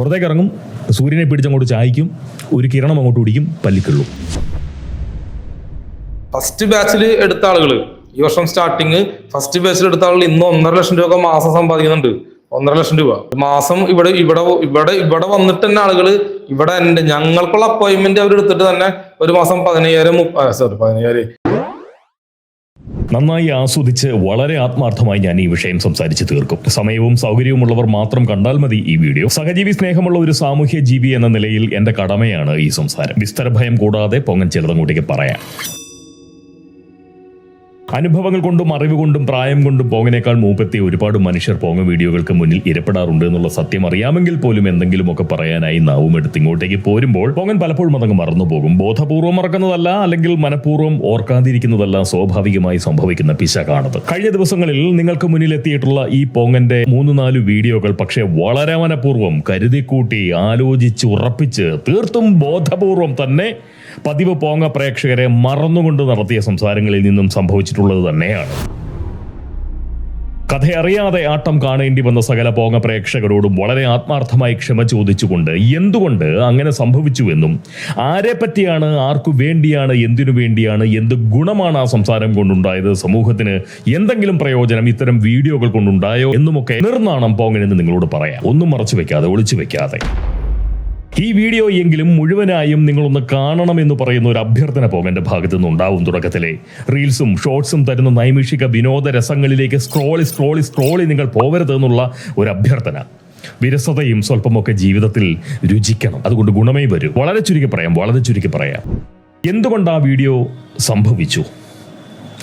പുറത്തേക്ക് ഇറങ്ങും സൂര്യനെ പിടിച്ചങ്ങോട്ട് ചായക്കും ഒരു കിരണം അങ്ങോട്ട് പിടിക്കും പല്ലിക്കുള്ളൂ. ഫസ്റ്റ് ബാച്ചിൽ എടുത്ത ആളുകൾ ഈ വർഷം സ്റ്റാർട്ടിങ് ഫസ്റ്റ് ബാച്ചിൽ എടുത്ത ആളുകൾ ഇന്ന് ഒന്നര ലക്ഷം രൂപ മാസം സമ്പാദിക്കുന്നുണ്ട്. ഒന്നര ലക്ഷം രൂപ. മാസം ഇവിടെ ഇവിടെ ഇവിടെ ഇവിടെ വന്നിട്ട് തന്നെ ആളുകൾ ഇവിടെ എന്റെ ഞങ്ങൾക്കുള്ള അപ്പോയിന്റ്മെന്റ് അവർ എടുത്തിട്ട് തന്നെ ഒരു മാസം പതിനയ്യായിരം സോറി പതിനയ്യായിരം. നന്നായി ആസ്വദിച്ച് വളരെ ആത്മാർത്ഥമായി ഞാൻ ഈ വിഷയം സംസാരിച്ച് തീർക്കും. സമയവും സൗകര്യവുമുള്ളവർ മാത്രം കണ്ടാൽ മതി ഈ വീഡിയോ. സഹജീവി സ്നേഹമുള്ള ഒരു സാമൂഹ്യ ജീവി എന്ന നിലയിൽ എന്റെ കടമയാണ് ഈ സംസാരം. വിസ്തരഭയം കൂടാതെ പൊങ്ങൻ ചെറുതങ്ങോട്ടേക്ക് പറയാം. അനുഭവങ്ങൾ കൊണ്ടും അറിവ് കൊണ്ടും പ്രായം കൊണ്ടും പോങ്ങിനേക്കാൾ മൂപ്പെത്തിയ ഒരുപാട് മനുഷ്യർ പോങ്ങ വീഡിയോകൾക്ക് മുന്നിൽ ഇരപ്പെടാറുണ്ട് എന്നുള്ള സത്യം അറിയാമെങ്കിൽ പോലും എന്തെങ്കിലുമൊക്കെ പറയാനായി നാവും എടുത്ത് ഇങ്ങോട്ടേക്ക് പോരുമ്പോൾ പോങ്ങൻ പലപ്പോഴും അതങ്ങ് മറന്നുപോകും ബോധപൂർവം മറക്കുന്നതല്ല അല്ലെങ്കിൽ മനഃപൂർവം ഓർക്കാതിരിക്കുന്നതല്ല സ്വാഭാവികമായി സംഭവിക്കുന്ന പിശകാണത്. കഴിഞ്ഞ ദിവസങ്ങളിൽ നിങ്ങൾക്ക് മുന്നിൽ എത്തിയിട്ടുള്ള ഈ പോങ്ങന്റെ മൂന്ന് നാല് വീഡിയോകൾ പക്ഷേ വളരെ മനഃപൂർവം കരുതിക്കൂട്ടി ആലോചിച്ച് ഉറപ്പിച്ച് തീർത്തും ബോധപൂർവം തന്നെ പതിവ് പോങ്ങ പ്രേക്ഷകരെ മറന്നുകൊണ്ട് നടത്തിയ സംസാരങ്ങളിൽ നിന്നും സംഭവിച്ചിട്ടുള്ളത് തന്നെയാണ്. കഥയറിയാതെ ആട്ടം കാണേണ്ടി വന്ന സകല പോങ്ങ പ്രേക്ഷകരോടും വളരെ ആത്മാർത്ഥമായി ക്ഷമ ചോദിച്ചുകൊണ്ട് എന്തുകൊണ്ട് അങ്ങനെ സംഭവിച്ചുവെന്നും ആരെ പറ്റിയാണ് ആർക്കു വേണ്ടിയാണ് എന്തിനു വേണ്ടിയാണ് എന്ത് ഗുണമാണ് ആ സംസാരം കൊണ്ടുണ്ടായത് സമൂഹത്തിന് എന്തെങ്കിലും പ്രയോജനം ഇത്തരം വീഡിയോകൾ കൊണ്ടുണ്ടായോ എന്നുമൊക്കെ നിർനാണം പോങ്ങനെന്ന് നിങ്ങളോട് പറയാം. ഒന്നും മറച്ചു വെക്കാതെ ഒളിച്ചു വെക്കാതെ. ഈ വീഡിയോ എങ്കിലും മുഴുവനായും നിങ്ങളൊന്ന് കാണണമെന്ന് പറയുന്ന ഒരു അഭ്യർത്ഥന പോകേണ്ട ഭാഗത്തു നിന്നുണ്ടാവും തുടക്കത്തിലെ. റീൽസും ഷോർട്സും തരുന്ന നൈമിഷിക വിനോദ രസങ്ങളിലേക്ക് സ്ക്രോളി സ്ക്രോളി സ്ക്രോളി നിങ്ങൾ പോകരുത് എന്നുള്ള ഒരു അഭ്യർത്ഥന. വിരസതയും സ്വല്പമൊക്കെ ജീവിതത്തിൽ രുചിക്കണം. അതുകൊണ്ട് ഗുണമേ വരും. വളരെ ചുരുക്കി പറയാം വളരെ ചുരുക്കി പറയാം. എന്തുകൊണ്ട് ആ വീഡിയോ സംഭവിച്ചു?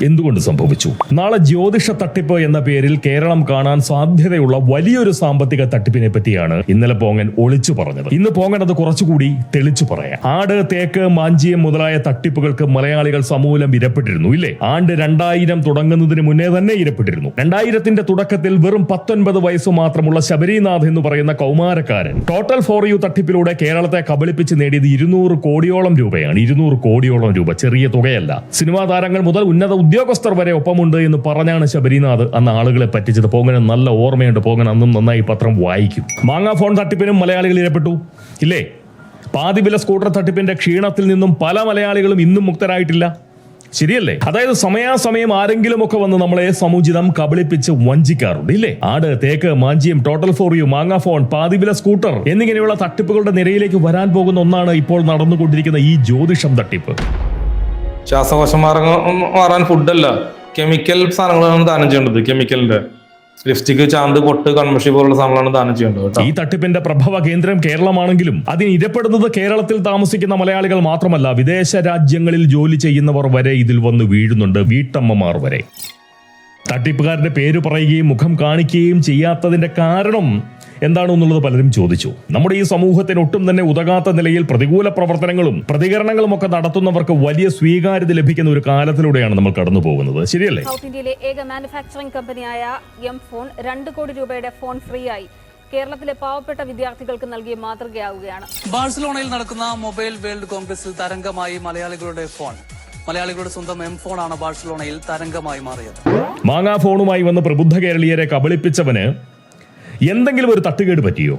എന്തുകൊണ്ട് സംഭവിച്ചു? നാളെ ജ്യോതിഷ തട്ടിപ്പ് എന്ന പേരിൽ കേരളം കാണാൻ സാധ്യതയുള്ള വലിയൊരു സാമ്പത്തിക തട്ടിപ്പിനെ പറ്റിയാണ് ഇന്നലെ പോങ്ങൻ ഒളിച്ചു പറഞ്ഞത്. ഇന്ന് പോങ്ങൻ അത് കുറച്ചുകൂടി തെളിച്ചു പറയാം. ആട് തേക്ക് മാഞ്ചിയം മുതലായ തട്ടിപ്പുകൾക്ക് മലയാളികൾ സമൂലം ഇരപ്പെട്ടിരുന്നു ഇല്ലേ? ആണ്ട് രണ്ടായിരം തുടങ്ങുന്നതിന് മുന്നേ തന്നെ ഇരപ്പെട്ടിരുന്നു. രണ്ടായിരത്തിന്റെ തുടക്കത്തിൽ വെറും പത്തൊൻപത് വയസ്സ് മാത്രമുള്ള ശബരിനാഥ് എന്ന് പറയുന്ന കൗമാരക്കാരൻ ടോട്ടൽ ഫോർ യു തട്ടിപ്പിലൂടെ കേരളത്തെ കബളിപ്പിച്ച് നേടിയത് ഇരുന്നൂറ് കോടിയോളം രൂപയാണ്. ഇരുന്നൂറ് കോടിയോളം രൂപ. ചെറിയ തുകയല്ല. സിനിമാ താരങ്ങൾ മുതൽ ഉന്നത ഉദ്യോഗസ്ഥർ വരെ ഒപ്പമുണ്ട് എന്ന് പറഞ്ഞാണ് ശബരിനാഥ് അന്ന് ആളുകളെ പറ്റിച്ചത്. പോങ്ങനെ നല്ല ഓർമ്മയുണ്ട്. പോകൻ അന്നും നന്നായി പത്രം വായിക്കും. മാങ്ങാ ഫോൺ തട്ടിപ്പിനും മലയാളികൾ ഇരപ്പെട്ടു. ഇല്ലേ? പാതിവില സ്കൂട്ടർ തട്ടിപ്പിന്റെ ക്ഷീണത്തിൽ നിന്നും പല മലയാളികളും ഇന്നും മുക്തരായിട്ടില്ല. ശരിയല്ലേ? അതായത് സമയാസമയം ആരെങ്കിലും ഒക്കെ വന്ന് നമ്മളെ സമുചിതം കബളിപ്പിച്ച് വഞ്ചിക്കാറുണ്ട്. ഇല്ലേ? ആട് തേക്ക് മാഞ്ചിയം ടോട്ടൽ ഫോർ യു മാങ്ങ ഫോൺ പാതിവില സ്കൂട്ടർ എന്നിങ്ങനെയുള്ള തട്ടിപ്പുകളുടെ നിരയിലേക്ക് വരാൻ പോകുന്ന ഒന്നാണ് ഇപ്പോൾ നടന്നുകൊണ്ടിരിക്കുന്ന ഈ ജ്യോതിഷം തട്ടിപ്പ്. ശ്വാസകോശം മാർഗം മാറാൻ ഫുഡല്ല കെമിക്കൽ സാധനങ്ങളാണ് ദാനം ചെയ്യേണ്ടത്. കെമിക്കലിന്റെ ലിപ്സ്റ്റിക് ചാന്ത് പൊട്ട് കൺമഷി പോലുള്ള സാധനങ്ങളാണ് ദാനം ചെയ്യേണ്ടത് ഈ തട്ടിപ്പിന്റെ പ്രഭവ കേന്ദ്രം കേരളമാണെങ്കിലും അതിന് ഇരപ്പെടുന്നത് കേരളത്തിൽ താമസിക്കുന്ന മലയാളികൾ മാത്രമല്ല വിദേശ രാജ്യങ്ങളിൽ ജോലി ചെയ്യുന്നവർ വരെ ഇതിൽ വന്ന് വീഴുന്നുണ്ട് വീട്ടമ്മമാർ വരെ. തട്ടിപ്പുകാരുടെ പേര് പറയുകയും മുഖം കാണിക്കുകയും ചെയ്യാത്തതിന്റെ കാരണം എന്താണെന്നുള്ളത് പലരും ചോദിച്ചു. നമ്മുടെ ഈ സമൂഹത്തിന് ഒട്ടും തന്നെ ഉതകാത്ത നിലയിൽ പ്രതികൂല പ്രവർത്തനങ്ങളും പ്രതികരണങ്ങളും ഒക്കെ നടത്തുന്നവർക്ക് വലിയ സ്വീകാര്യത ലഭിക്കുന്ന ഒരു കാലത്തിലൂടെയാണ് നമ്മൾ കടന്നു പോകുന്നത്. ശരിയല്ലേ? സൗത്ത് ഇന്ത്യയിലെ ഏക മാനുഫാക്ചറിംഗ് കമ്പനിയായ എം ഫോൺ രണ്ട് കോടി രൂപയുടെ ഫോൺ ഫ്രീ ആയി. കേരളത്തിലെ പാവപ്പെട്ട വിദ്യാർത്ഥികൾക്ക് നൽകിയ മാതൃകയാവുകയാണ്. ബാഴ്സലോണയിൽ നടക്കുന്ന മൊബൈൽ വേൾഡ് കോൺഗ്രസിൽ തരംഗമായി മലയാളികളുടെ ഫോൺ. മലയാളികളുടെ സ്വന്തം എം ഫോണാണ് ബാഴ്സലോണയിൽ തരംഗമായി മാറിയത്. മാങ്ങാ ഫോണുമായി വന്ന് പ്രബുദ്ധ കേരളീയരെ കബളിപ്പിച്ചവന് എന്തെങ്കിലും ഒരു തട്ടുകേട് പറ്റിയോ?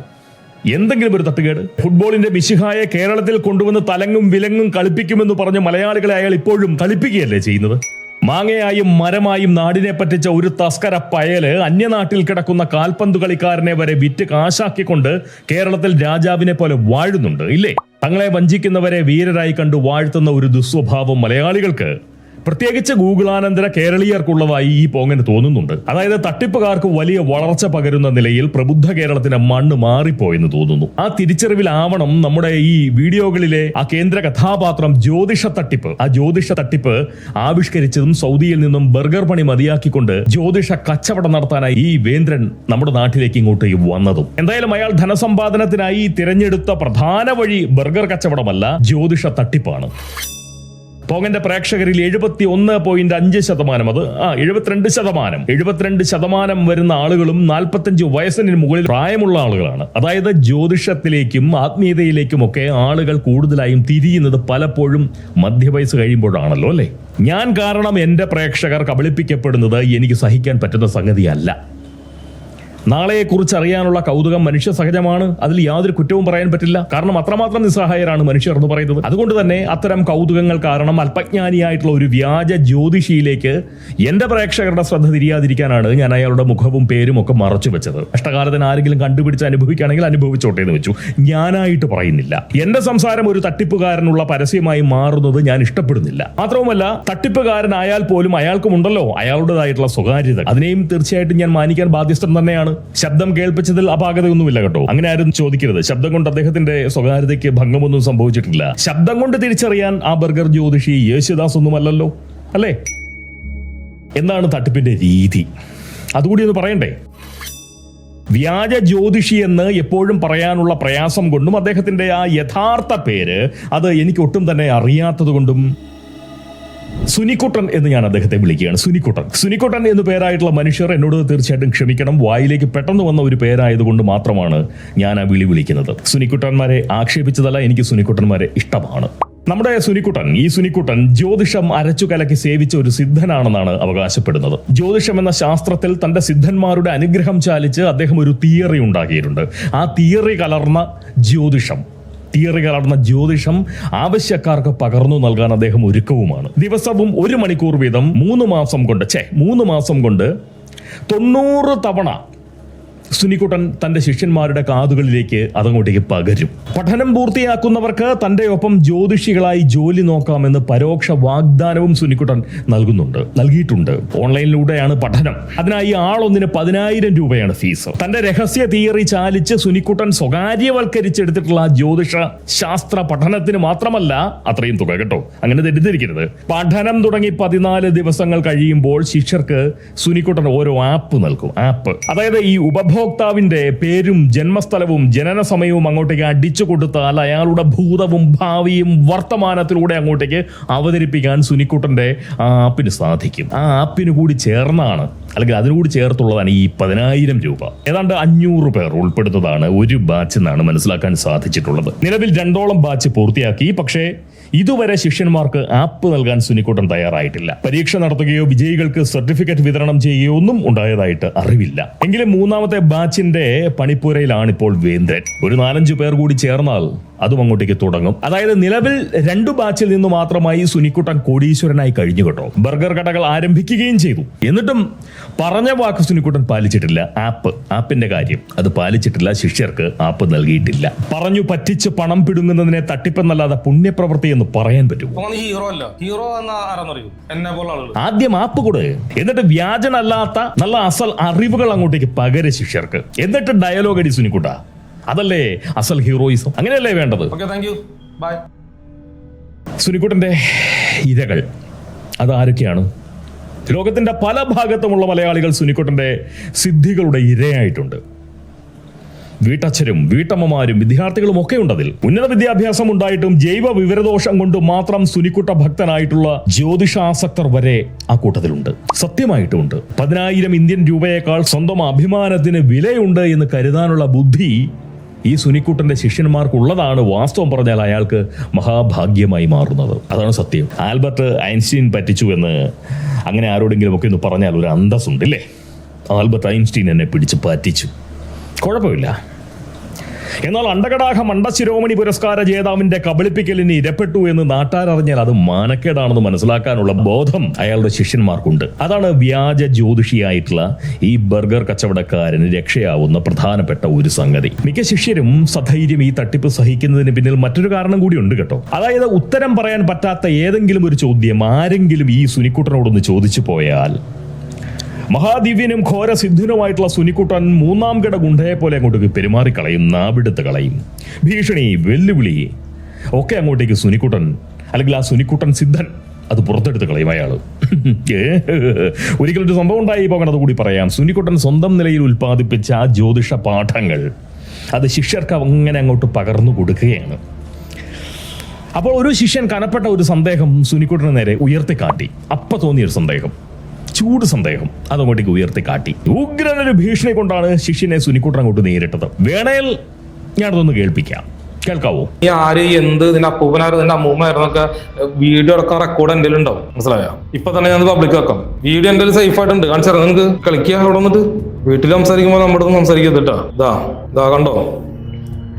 എന്തെങ്കിലും ഒരു തട്ടുകേട്? ഫുട്ബോളിന്റെ മിശിഹായെ കേരളത്തിൽ കൊണ്ടുവന്ന് തലങ്ങും വിലങ്ങും കളിപ്പിക്കുമെന്ന് പറഞ്ഞ് മലയാളികളെ അയാൾ ഇപ്പോഴും കളിപ്പിക്കുകയല്ലേ ചെയ്യുന്നത്? മാങ്ങയായും മരമായും നാടിനെ പറ്റിച്ച ഒരു തസ്കര പയൽ അന്യനാട്ടിൽ കിടക്കുന്ന കാൽപന്ത് കളിക്കാരനെ വരെ വിറ്റ് കാശാക്കിക്കൊണ്ട് കേരളത്തിൽ രാജാവിനെ പോലെ വാഴുന്നുണ്ട് ഇല്ലേ? തങ്ങളെ വഞ്ചിക്കുന്നവരെ വീരരായി കണ്ടു വാഴ്ത്തുന്ന ഒരു ദുസ്വഭാവം മലയാളികൾക്ക് പ്രത്യേകിച്ച് ഗൂഗിളാനന്തര കേരളീയർക്കുള്ളതായി ഈ പോങ്ങന് തോന്നുന്നുണ്ട്. അതായത് തട്ടിപ്പുകാർക്ക് വലിയ വളർച്ച പകരുന്ന നിലയിൽ പ്രബുദ്ധ കേരളത്തിന്റെ മണ്ണ് മാറിപ്പോയെന്ന് തോന്നുന്നു. ആ തിരിച്ചറിവിലാവണം നമ്മുടെ ഈ വീഡിയോകളിലെ ആ കേന്ദ്ര കഥാപാത്രം ജ്യോതിഷ തട്ടിപ്പ്. ആ ജ്യോതിഷ തട്ടിപ്പ് ആവിഷ്കരിച്ചതും സൗദിയിൽ നിന്നും ബർഗർ പണി മതിയാക്കിക്കൊണ്ട് ജ്യോതിഷ കച്ചവടം നടത്താനായി ഈ വേന്ദ്രൻ നമ്മുടെ നാട്ടിലേക്ക് ഇങ്ങോട്ട് വന്നതും. എന്തായാലും അയാൾ ധനസമ്പാദനത്തിനായി തിരഞ്ഞെടുത്ത പ്രധാന വഴി ബർഗർ കച്ചവടമല്ല ജ്യോതിഷ തട്ടിപ്പാണ്. പോങ്ങന്റെ പ്രേക്ഷകരിൽ എഴുപത്തി ഒന്ന് പോയിന്റ് അഞ്ച് ശതമാനം. അത് ആ എഴുപത്തിരണ്ട് ശതമാനം. എഴുപത്തിരണ്ട് ശതമാനം വരുന്ന ആളുകളും നാൽപ്പത്തഞ്ച് വയസ്സിന് മുകളിൽ പ്രായമുള്ള ആളുകളാണ്. അതായത് ജ്യോതിഷത്തിലേക്കും ആത്മീയതയിലേക്കും ഒക്കെ ആളുകൾ കൂടുതലായും തിരിയുന്നത് പലപ്പോഴും മധ്യവയസ്സ് കഴിയുമ്പോഴാണല്ലോ അല്ലേ? ഞാൻ കാരണം എന്റെ പ്രേക്ഷകർ കബളിപ്പിക്കപ്പെടുന്നത് എനിക്ക് സഹിക്കാൻ പറ്റുന്ന സംഗതിയല്ല. നാളെയെക്കുറിച്ച് അറിയാനുള്ള കൗതുകം മനുഷ്യ സഹജമാണ് അതിൽ യാതൊരു കുറ്റവും പറയാൻ പറ്റില്ല. കാരണം അത്രമാത്രം നിസ്സഹായരാണ് മനുഷ്യർ എന്ന് പറയുന്നത്. അതുകൊണ്ട് തന്നെ അത്തരം കൗതുകങ്ങൾ കാരണം അല്പജ്ഞാനിയായിട്ടുള്ള ഒരു വ്യാജ ജ്യോതിഷിയിലേക്ക് എന്റെ പ്രേക്ഷകരുടെ ശ്രദ്ധ തിരിയാതിരിക്കാനാണ് ഞാൻ അയാളുടെ മുഖവും പേരും ഒക്കെ മറച്ചു വെച്ചത്. കഷ്ടകാലത്തിന് ആരെങ്കിലും കണ്ടുപിടിച്ച് അനുഭവിക്കുകയാണെങ്കിൽ അനുഭവിച്ചോട്ടെ എന്ന് വെച്ചു. ഞാനായിട്ട് പറയുന്നില്ല. എന്റെ സംസാരം ഒരു തട്ടിപ്പുകാരനുള്ള പരസ്യമായി മാറുന്നത് ഞാൻ ഇഷ്ടപ്പെടുന്നില്ല. മാത്രവുമല്ല തട്ടിപ്പുകാരനായാൽ പോലും അയാൾക്കുമുണ്ടല്ലോ അയാളുടേതായിട്ടുള്ള സ്വകാര്യത. അതിനെയും തീർച്ചയായിട്ടും ഞാൻ മാനിക്കാൻ ബാധ്യസ്ഥം തന്നെയാണ്. ശബ്ദം കേൾപ്പിച്ചതിൽ അപാകതയൊന്നുമില്ല കേട്ടോ. അങ്ങനെ ആരും ചോദിക്കരുത് ശബ്ദം കൊണ്ട് അദ്ദേഹത്തിന്റെ സ്വകാര്യതയ്ക്ക് ഭംഗമൊന്നും സംഭവിച്ചിട്ടില്ല. ശബ്ദം കൊണ്ട് തിരിച്ചറിയാൻ ആ ബർഗർ ജ്യോതിഷി യേശുദാസ് ഒന്നുമല്ലല്ലോ അല്ലേ? എന്താണ് തട്ടിപ്പിന്റെ രീതി? അതുകൂടി ഒന്ന് പറയണ്ടേ? വ്യാജ ജ്യോതിഷി എന്ന് എപ്പോഴും പറയാനുള്ള പ്രയാസം കൊണ്ടും അദ്ദേഹത്തിന്റെ ആ യഥാർത്ഥ പേര് അത് എനിക്ക് ഒട്ടും തന്നെ അറിയാത്തത് കൊണ്ടും സുനിക്കുട്ടൻ എന്ന് ഞാൻ അദ്ദേഹത്തെ വിളിക്കുകയാണ്. സുനിക്കുട്ടൻ. സുനിക്കുട്ടൻ എന്ന് പേരായിട്ടുള്ള മനുഷ്യർ എന്നോട് തീർച്ചയായിട്ടും ക്ഷമിക്കണം. വായിലേക്ക് പെട്ടെന്ന് വന്ന ഒരു പേരായതുകൊണ്ട് മാത്രമാണ് ഞാൻ ആ വിളി വിളിക്കുന്നത്. സുനിക്കുട്ടന്മാരെ ആക്ഷേപിച്ചതല്ല എനിക്ക് സുനിക്കുട്ടന്മാരെ ഇഷ്ടമാണ്. നമ്മുടെ സുനിക്കുട്ടൻ ഈ സുനിക്കുട്ടൻ ജ്യോതിഷം അരച്ചു കലക്കി സേവിച്ച ഒരു സിദ്ധനാണെന്നാണ് അവകാശപ്പെടുന്നത്. ജ്യോതിഷം എന്ന ശാസ്ത്രത്തിൽ തന്റെ സിദ്ധന്മാരുടെ അനുഗ്രഹം ചാലിച്ച് അദ്ദേഹം ഒരു തിയറി ഉണ്ടാക്കിയിട്ടുണ്ട്. ആ തിയറി കലർന്ന ജ്യോതിഷം. തിയറി കലർന്ന ജ്യോതിഷം ആവശ്യക്കാർക്ക് പകർന്നു നൽകാൻ അദ്ദേഹം ഒരുക്കവുമാണ്. ദിവസവും ഒരു മണിക്കൂർ വീതം മൂന്ന് മാസം കൊണ്ട് ചേ മൂന്ന് മാസം കൊണ്ട് തൊണ്ണൂറ് തവണ സുനിക്കുട്ടൻ തന്റെ ശിഷ്യന്മാരുടെ കാതുകളിലേക്ക് അതങ്ങോട്ടേക്ക് പകരും. പഠനം പൂർത്തിയാക്കുന്നവർക്ക് തന്റെ ഒപ്പം ജ്യോതിഷികളായി ജോലി നോക്കാമെന്ന് പരോക്ഷ വാഗ്ദാനവും സുനിക്കുട്ടൻ നൽകുന്നുണ്ട്. നൽകിയിട്ടുണ്ട്. ഓൺലൈനിലൂടെയാണ് പഠനം. അതിനായി ആളൊന്നിന് പതിനായിരം രൂപയാണ് ഫീസ്. തന്റെ രഹസ്യ തിയറി ചാലിച്ച് സുനിക്കുട്ടൻ സ്വകാര്യവൽക്കരിച്ചെടുത്തിട്ടുള്ള ജ്യോതിഷ ശാസ്ത്ര പഠനത്തിന് മാത്രമല്ല അത്രയും തുക കേട്ടോ. അങ്ങനെ തെറ്റിദ്ധരിക്കരുത്. പഠനം തുടങ്ങി പതിനാല് ദിവസങ്ങൾ കഴിയുമ്പോൾ ശിഷ്യർക്ക് സുനിക്കുട്ടൻ ഓരോ ആപ്പ് നൽകും. ആപ്പ്. അതായത് ഈ ഉപഭോക്താവിന്റെ പേരും ജന്മസ്ഥലവും ജനന സമയവും അങ്ങോട്ടേക്ക് അടിച്ചു കൊടുത്താൽ അയാളുടെ ഭൂതവും ഭാവിയും വർത്തമാനത്തിലൂടെ അങ്ങോട്ടേക്ക് അവതരിപ്പിക്കാൻ സുനിക്കുട്ടന്റെ ആപ്പിന് സാധിക്കും. ആ ആപ്പിന് കൂടി ചേർന്നാണ് അല്ലെങ്കിൽ അതിനുകൂടി ചേർത്തുള്ളതാണ് ഈ പതിനായിരം രൂപ. ഏതാണ്ട് അഞ്ഞൂറ് പേർ ഉൾപ്പെടുന്നതാണ് ഒരു ബാച്ച് എന്നാണ് മനസ്സിലാക്കാൻ സാധിച്ചിട്ടുള്ളത്. നിലവിൽ രണ്ടോളം ബാച്ച് പൂർത്തിയാക്കി. പക്ഷേ ഇതുവരെ ശിഷ്യന്മാർക്ക് ആപ്പ് നൽകാൻ സുനിക്കൂട്ടൻ തയ്യാറായിട്ടില്ല. പരീക്ഷ നടത്തുകയോ വിജയികൾക്ക് സർട്ടിഫിക്കറ്റ് വിതരണം ചെയ്യുകയോ ഒന്നും ഉണ്ടായതായിട്ട് അറിവില്ല. എങ്കിലും മൂന്നാമത്തെ ബാച്ചിന്റെ പണിപ്പുരയിലാണ് ഇപ്പോൾ വേന്ദ്രൻ. ഒരു നാലഞ്ചു പേർ കൂടി ചേർന്നാൽ അതും അങ്ങോട്ടേക്ക് തുടങ്ങും. അതായത് നിലവിൽ രണ്ടു ബാച്ചിൽ നിന്ന് മാത്രമായി സുനിക്കുട്ടൻ കോടീശ്വരനായി കഴിഞ്ഞു കേട്ടോ. ബർഗർ കടകൾ ആരംഭിക്കുകയും ചെയ്തു. എന്നിട്ടും പറഞ്ഞ വാക്ക് സുനിക്കുട്ടൻ പാലിച്ചിട്ടില്ല. ആപ്പ് ആപ്പിന്റെ കാര്യം. അത് പാലിച്ചിട്ടില്ല ശിഷ്യർക്ക് ആപ്പ് നൽകിയിട്ടില്ല. പറഞ്ഞു പറ്റിച്ച് പണം പിടുങ്ങുന്നതിനെ തട്ടിപ്പെന്നല്ലാതെ പുണ്യപ്രവൃത്തി എന്ന് പറയാൻ പറ്റും ഹീറോ അല്ല. ഹീറോ എന്ന ആദ്യം ആപ്പ് കൊടു. എന്നിട്ട് വ്യാജനല്ലാത്ത നല്ല അസൽ അറിവുകൾ അങ്ങോട്ടേക്ക് പകര ശിഷ്യർക്ക്. എന്നിട്ട് ഡയലോഗ് അടി സുനിക്കുട്ട. അതല്ലേ? അസൽ ഹീറോയിസം. അങ്ങനെയല്ലേ വേണ്ടത്? ഓക്കെ താങ്ക് യു ബൈ സുനിക്കുട്ടന്റെ ഇരകൾ അതാരൊക്കെയാണ്? ലോകത്തിന്റെ പല ഭാഗത്തുമുള്ള മലയാളികൾ സുനിക്കുട്ടന്റെ സിദ്ധികളുടെ ഇരയായിട്ടുണ്ട്. വീട്ടച്ഛരും വീട്ടമ്മമാരും വിദ്യാർത്ഥികളും ഒക്കെ ഉണ്ടതിൽ. ഉന്നത വിദ്യാഭ്യാസം ഉണ്ടായിട്ടും ജൈവ വിവരദോഷം കൊണ്ട് മാത്രം സുനിക്കുട്ട ഭക്തനായിട്ടുള്ള ജ്യോതിഷാസക്തർ വരെ ആ കൂട്ടത്തിലുണ്ട്. സത്യമായിട്ടുമുണ്ട്. പതിനായിരം ഇന്ത്യൻ രൂപയേക്കാൾ സ്വന്തം അഭിമാനത്തിന് വിലയുണ്ട് എന്ന് കരുതാനുള്ള ബുദ്ധി ഈ സുനിക്കുട്ടന്റെ ശിഷ്യന്മാർക്കുള്ളതാണ് വാസ്തവം പറഞ്ഞാൽ അയാൾക്ക് മഹാഭാഗ്യമായി മാറുന്നത്. അതാണ് സത്യം. ആൽബർട്ട് ഐൻസ്റ്റീൻ പറ്റിച്ചു എന്ന് അങ്ങനെ ആരോടെങ്കിലും ഒക്കെ ഒന്ന് പറഞ്ഞാൽ ഒരു അന്തസ്സുണ്ട് ഇല്ലേ? ആൽബർട്ട് ഐൻസ്റ്റീൻ എന്നെ പിടിച്ച് പറ്റിച്ചു. കുഴപ്പമില്ല. എന്നാൽ അണ്ടകടാഹ മണ്ടശിരോമണി പുരസ്കാര ജേതാവിന്റെ കബളിപ്പിക്കലിന് ഇരപ്പെട്ടു എന്ന് നാട്ടാരറിഞ്ഞാൽ അത് മാനക്കേടാണെന്ന് മനസ്സിലാക്കാനുള്ള ബോധം അയാളുടെ ശിഷ്യന്മാർക്കുണ്ട്. അതാണ് വ്യാജ ജ്യോതിഷിയായിട്ടുള്ള ഈ ബർഗർ കച്ചവടക്കാരന് രക്ഷയാവുന്ന പ്രധാനപ്പെട്ട ഒരു സംഗതി. മിക്ക ശിഷ്യരും സധൈര്യം ഈ തട്ടിപ്പ് സഹിക്കുന്നതിന് പിന്നിൽ മറ്റൊരു കാരണം കൂടി ഉണ്ട് കേട്ടോ. അതായത് ഉത്തരം പറയാൻ പറ്റാത്ത ഏതെങ്കിലും ഒരു ചോദ്യം ആരെങ്കിലും ഈ സുനിക്കുട്ടനോടൊന്ന് ചോദിച്ചു പോയാൽ മഹാദിവ്യനും ഘോര സിദ്ധനുമായിട്ടുള്ള സുനിക്കുട്ടൻ മൂന്നാം കിട ഗുണ്ടയെ പോലെ അങ്ങോട്ടേക്ക് പെരുമാറിക്കളയും നാവിടുത്ത് കളയും. ഭീഷണി വെല്ലുവിളി ഒക്കെ അങ്ങോട്ടേക്ക് സുനിക്കുട്ടൻ അല്ലെങ്കിൽ ആ സുനിക്കുട്ടൻ സിദ്ധൻ അത് പുറത്തെടുത്ത് കളയും അയാൾ. ഒരിക്കലൊരു സംഭവം ഉണ്ടായി പോകണത് കൂടി പറയാം. സുനിക്കുട്ടൻ സ്വന്തം നിലയിൽ ഉൽപ്പാദിപ്പിച്ച ആ ജ്യോതിഷ പാഠങ്ങൾ അത് ശിഷ്യർക്ക് അങ്ങനെ അങ്ങോട്ട് പകർന്നു കൊടുക്കുകയാണ്. അപ്പോൾ ഒരു ശിഷ്യൻ കനപ്പെട്ട ഒരു സന്ദേഹം സുനിക്കുട്ടന് നേരെ ഉയർത്തിക്കാട്ടി. അപ്പൊ തോന്നിയൊരു സന്ദേഹം. ചൂട് സന്ദേഹം അതങ്ങോട്ടേക്ക് ഉയർത്തി കാട്ടി. ഉഗ്രനൊരു ഭീഷണി കൊണ്ടാണ് ശിഷ്യനെ സുനിക്കുട്ടൻ അങ്ങോട്ട് നേരിട്ടത്. വേണേൽ ഞാനതൊന്ന് കേൾപ്പിക്കാം. കേൾക്കാവോ? നീ ആര് എന്ത് നിന്റെ അപ്പൂപ്പനായിരുന്നു നിന്റെ അമ്മൂമ്മയായിരുന്നൊക്കെ വീഡിയോ അടക്കം റെക്കോർഡ് എന്റെ ഉണ്ടാവും മനസ്സിലായോ? ഇപ്പൊ തന്നെ ഞാൻ പബ്ലിക് ആക്കാം വീഡിയോ എന്റെ സേഫ് ആയിട്ടുണ്ട്. കാണിച്ചാൽ നിങ്ങൾക്ക് കളിക്കുക അവിടെ വന്നിട്ട്. വീട്ടിൽ സംസാരിക്കുമ്പോൾ നമ്മുടെ അടുത്ത് ഇതാ ഇതാ കണ്ടോ?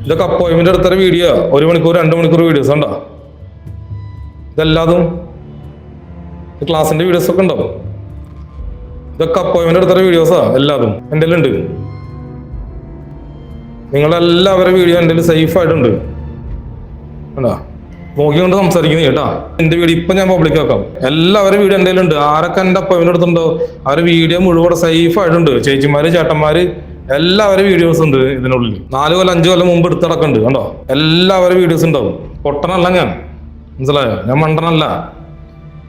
ഇതൊക്കെ അപ്പോയിന്റ്മെന്റ് എടുത്തൊരു വീഡിയോ ഒരു മണിക്കൂർ രണ്ട് മണിക്കൂർ വീഡിയോസ് ഉണ്ടോ ഇതെല്ലാതും ക്ലാസിന്റെ വീഡിയോസ് ഒക്കെ ഉണ്ടോ? ഇതൊക്കെ അപ്പോയിൻമെന്റ് എടുത്ത വീഡിയോസാ എല്ലാതും. എന്റെ ഉണ്ട് നിങ്ങളെല്ലാവരുടെ വീഡിയോ എന്റെ സേഫ് ആയിട്ടുണ്ട്. കണ്ടാ? നോക്കിക്കൊണ്ട് സംസാരിക്കുന്നു കേട്ടാ. എന്റെ വീഡിയോ ഇപ്പൊ ഞാൻ പബ്ലിക് ആക്കാം. എല്ലാവരും വീഡിയോ എന്റെ ഉണ്ട് ആരൊക്കെ എന്റെ അപ്പോയിന്റ് എടുത്തിട്ടുണ്ടോ? അവരുടെ വീഡിയോ മുഴുവൻ സേഫ് ആയിട്ടുണ്ട്. ചേച്ചിമാര് ചേട്ടന്മാര് എല്ലാവരും വീഡിയോസ് ഉണ്ട് ഇതിനുള്ളിൽ. നാല് കൊല്ലം അഞ്ചു കൊല്ലം മുമ്പ് എടുത്ത് നടക്കുന്നുണ്ട് കണ്ടോ? എല്ലാവരും വീഡിയോസ് ഉണ്ടാവും. പൊട്ടനല്ല ഞാൻ. മനസ്സിലായോ? ഞാൻ മണ്ടനല്ല.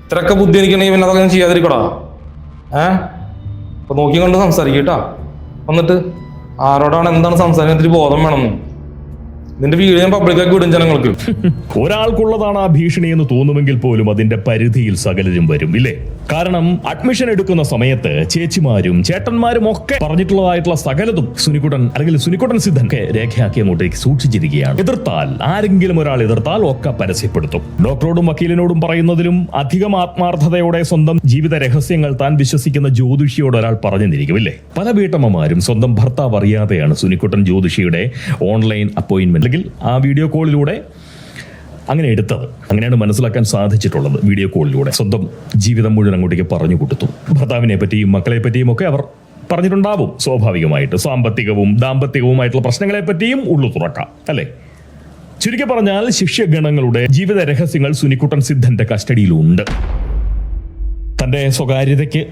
ഇത്രയൊക്കെ ബുദ്ധി എനിക്കുണ്ടെങ്കിൽ പിന്നെ അതൊക്കെ ഞാൻ ചെയ്യാതിരിക്കടാ. ഏ? അപ്പൊ നോക്കിക്കൊണ്ട് സംസാരിക്കും വന്നിട്ട് ആരോടാണ് എന്താണ് സംസാരിക്കുന്നതിൽ ബോധം വേണമെന്ന് നിന്റെ വീഡിയോ ഞാൻ പബ്ലിക്കാക്കി വിടും ജനങ്ങൾക്ക്. ഒരാൾക്കുള്ളതാണ് ആ ഭീഷണി എന്ന് തോന്നുമെങ്കിൽ പോലും അതിന്റെ പരിധിയിൽ സകലരും വരും ഇല്ലേ? കാരണം അഡ്മിഷൻ എടുക്കുന്ന സമയത്ത് ചേച്ചിമാരും ചേട്ടന്മാരും ഒക്കെ പറഞ്ഞിട്ടുള്ളതായിട്ടുള്ള സകലതും സുനിക്കുട്ടൻ അല്ലെങ്കിൽ സുനിക്കുട്ടൻ സിദ്ധൻ ഒക്കെ രേഖയാക്കി സൂക്ഷിച്ചിരിക്കുകയാണ്. എതിർത്താൽ ആരെങ്കിലും ഒരാൾ എതിർത്താൽ ഒക്കെ പരസ്യപ്പെടുത്തും. ഡോക്ടറോടും വക്കീലിനോടും പറയുന്നതിലും അധികം ആത്മാർത്ഥതയോടെ സ്വന്തം ജീവിത രഹസ്യങ്ങൾ താൻ വിശ്വസിക്കുന്ന ജ്യോതിഷിയോട് ഒരാൾ പറഞ്ഞെന്നിരിക്കും ഇല്ലേ? പല വീട്ടമ്മമാരും സ്വന്തം ഭർത്താവ് അറിയാതെയാണ് സുനിക്കുട്ടൻ ജ്യോതിഷിയുടെ ഓൺലൈൻ അപ്പോയിന്റ്മെന്റ് അല്ലെങ്കിൽ ആ വീഡിയോ കോളിലൂടെ അങ്ങനെ എടുത്തത്. അങ്ങനെയാണ് മനസ്സിലാക്കാൻ സാധിച്ചിട്ടുള്ളത് വീഡിയോ കോളിലൂടെ സ്വന്തം ജീവിതം മുഴുവൻ അങ്ങോട്ടേക്ക് പറഞ്ഞു കൊടുത്തു. ഭർത്താവിനെ പറ്റിയും മക്കളെ പറ്റിയും ഒക്കെ അവർ പറഞ്ഞിട്ടുണ്ടാവും സ്വാഭാവികമായിട്ട്. സാമ്പത്തികവും ദാമ്പത്തികവുമായിട്ടുള്ള പ്രശ്നങ്ങളെ പറ്റിയും ഉള്ളു തുറക്കാം അല്ലേ? ചുരുക്കി പറഞ്ഞാൽ ശിഷ്യഗണങ്ങളുടെ ജീവിത രഹസ്യങ്ങൾ സുനിക്കുട്ടൻ സിദ്ധന്റെ കസ്റ്റഡിയിലുണ്ട്. തന്റെ സ്വകാര്യതയ്ക്ക്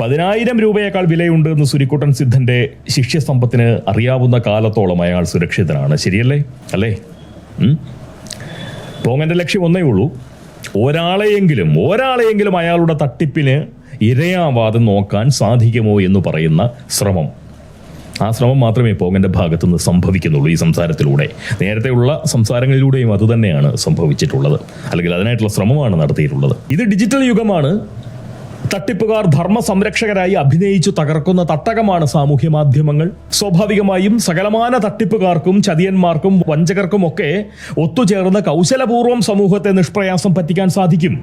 പതിനായിരം രൂപയേക്കാൾ വിലയുണ്ട് എന്ന് സുരിക്കുട്ടൻ സിദ്ധന്റെ ശിഷ്യസമ്പത്തിന് അറിയാവുന്ന കാലത്തോളം അയാൾ സുരക്ഷിതനാണ്. ശരിയല്ലേ? അല്ലേ? പോങ്ങന്റെ ലക്ഷ്യം ഒന്നേ ഉള്ളൂ. ഒരാളെയെങ്കിലും ഒരാളെയെങ്കിലും അയാളുടെ തട്ടിപ്പിന് ഇരയാവാതെ നോക്കാൻ സാധിക്കുമോ എന്ന് പറയുന്ന ശ്രമം. ആ ശ്രമം മാത്രമേ പോങ്ങന്റെ ഭാഗത്തു നിന്ന് സംഭവിക്കുന്നുള്ളൂ ഈ സംസാരത്തിലൂടെ. നേരത്തെയുള്ള സംസാരങ്ങളിലൂടെയും അതുതന്നെയാണ് സംഭവിച്ചിട്ടുള്ളത്. അല്ലെങ്കിൽ അതിനായിട്ടുള്ള ശ്രമമാണ് നടത്തിയിട്ടുള്ളത്. ഇത് ഡിജിറ്റൽ യുഗമാണ്. തട്ടിപ്പുകാർ ധർമ്മ സംരക്ഷകരായി അഭിനയിച്ചു തകർക്കുന്ന തട്ടകമാണ് സാമൂഹ്യ മാധ്യമങ്ങൾ സ്വാഭാവികമായും സകലമാന തട്ടിപ്പുകാർക്കും ചതിയന്മാർക്കും വഞ്ചകർക്കും ഒക്കെ ഒത്തുചേർന്ന് കൗശലപൂർവം സമൂഹത്തെ നിഷ്പ്രയാസം പറ്റിക്കാൻ സാധിക്കും?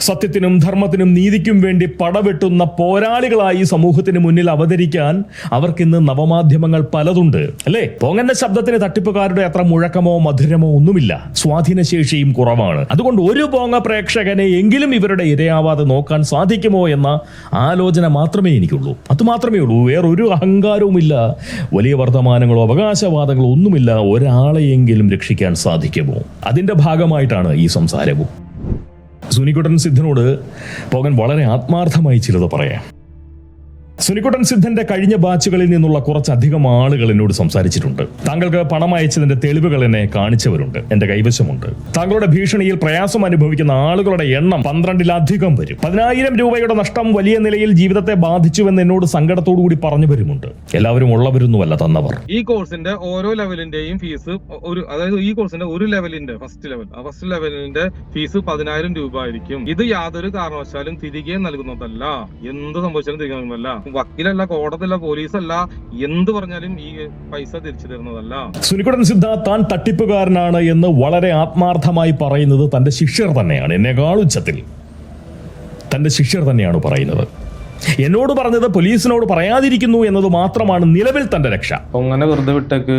സത്യത്തിനും ധർമ്മത്തിനും നീതിക്കും വേണ്ടി പടവെട്ടുന്ന പോരാളികളായി സമൂഹത്തിന് മുന്നിൽ അവതരിക്കാൻ അവർക്കിന്ന് നവമാധ്യമങ്ങൾ പലതുണ്ട്. അല്ലേ? പോങ്ങന്റെ ശബ്ദത്തിന് തട്ടിപ്പുകാരുടെ അത്ര മുഴക്കമോ മധുരമോ ഒന്നുമില്ല. സ്വാധീനശേഷിയും കുറവാണ്. അതുകൊണ്ട് ഒരു പോങ്ങ പ്രേക്ഷകനെ എങ്കിലും ഇവരുടെ ഇരയാവാതെ നോക്കാൻ സാധിക്കുമോ എന്ന ആലോചന മാത്രമേ എനിക്കുള്ളൂ. അത് മാത്രമേ ഉള്ളൂ. വേറൊരു അഹങ്കാരവുമില്ല. വലിയ വർത്തമാനങ്ങളോ അവകാശവാദങ്ങളോ ഒന്നുമില്ല. ഒരാളെയെങ്കിലും രക്ഷിക്കാൻ സാധിക്കുമോ? അതിന്റെ ഭാഗമായിട്ടാണ് ഈ സംസാരവും. സുനിക്കുട്ടൻ സിദ്ധനോട് പോകൻ വളരെ ആത്മാർത്ഥമായി ചിലത് പറയാം. സുനിക്കുട്ടൻ സിദ്ധന്റെ കഴിഞ്ഞ ബാച്ചുകളിൽ നിന്നുള്ള കുറച്ചധികം ആളുകൾ എന്നോട് സംസാരിച്ചിട്ടുണ്ട്. താങ്കൾക്ക് പണം അയച്ചതിന്റെ തെളിവുകൾ എന്നെ കാണിച്ചവരുണ്ട്. എന്റെ കൈവശമുണ്ട്. താങ്കളുടെ ഭീഷണിയിൽ പ്രയാസം അനുഭവിക്കുന്ന ആളുകളുടെ എണ്ണം പന്ത്രണ്ടിലധികം വരും. പതിനായിരം രൂപയുടെ നഷ്ടം വലിയ നിലയിൽ ജീവിതത്തെ ബാധിച്ചുവെന്ന് എന്നോട് സങ്കടത്തോടു കൂടി പറഞ്ഞു പറഞ്ഞവരുമുണ്ട്. എല്ലാവരും ഉള്ളവരൊന്നുമല്ല തന്നവർ. ഈ കോഴ്സിന്റെ ഓരോ ലെവലിന്റെയും ഫീസ് ഒരു അതായത് ഈ കോഴ്സിന്റെ ഒരു ലെവലിന്റെ ഫസ്റ്റ് ലെവൽ ഫസ്റ്റ് ലെവലിന്റെ ഫീസ് പതിനായിരം രൂപ ആയിരിക്കും. ഇത് യാതൊരു കാരണവശാലും തിരികെ നൽകുന്നതല്ല. എന്ത് സംഭവിച്ചാലും തിരികെ നൽകുന്നതല്ല. വക്കീലല്ല കോടതിയല്ല പോലീസല്ല എന്ത് പറഞ്ഞാലും ഈ പൈസ തിരിച്ചു തരുന്നതല്ല സുനിക്കുടൻ സിദ്ധ താൻ തട്ടിപ്പുകാരനാണ് എന്ന് വളരെ ആത്മാർത്ഥമായി പറയുന്നത് തന്റെ ശിഷ്യർ തന്നെയാണ്. എന്നെക്കാൾ ഉച്ചത്തിൽ തന്റെ ശിഷ്യർ തന്നെയാണ് പറയുന്നത്. എന്നോട് പറഞ്ഞത് പോലീസിനോട് പറയാതിരിക്കുന്നു എന്നത് മാത്രമാണ് നിലവിൽ തന്റെ രക്ഷ. പൊങ്ങനെ വെറുതെ വിട്ടേക്ക്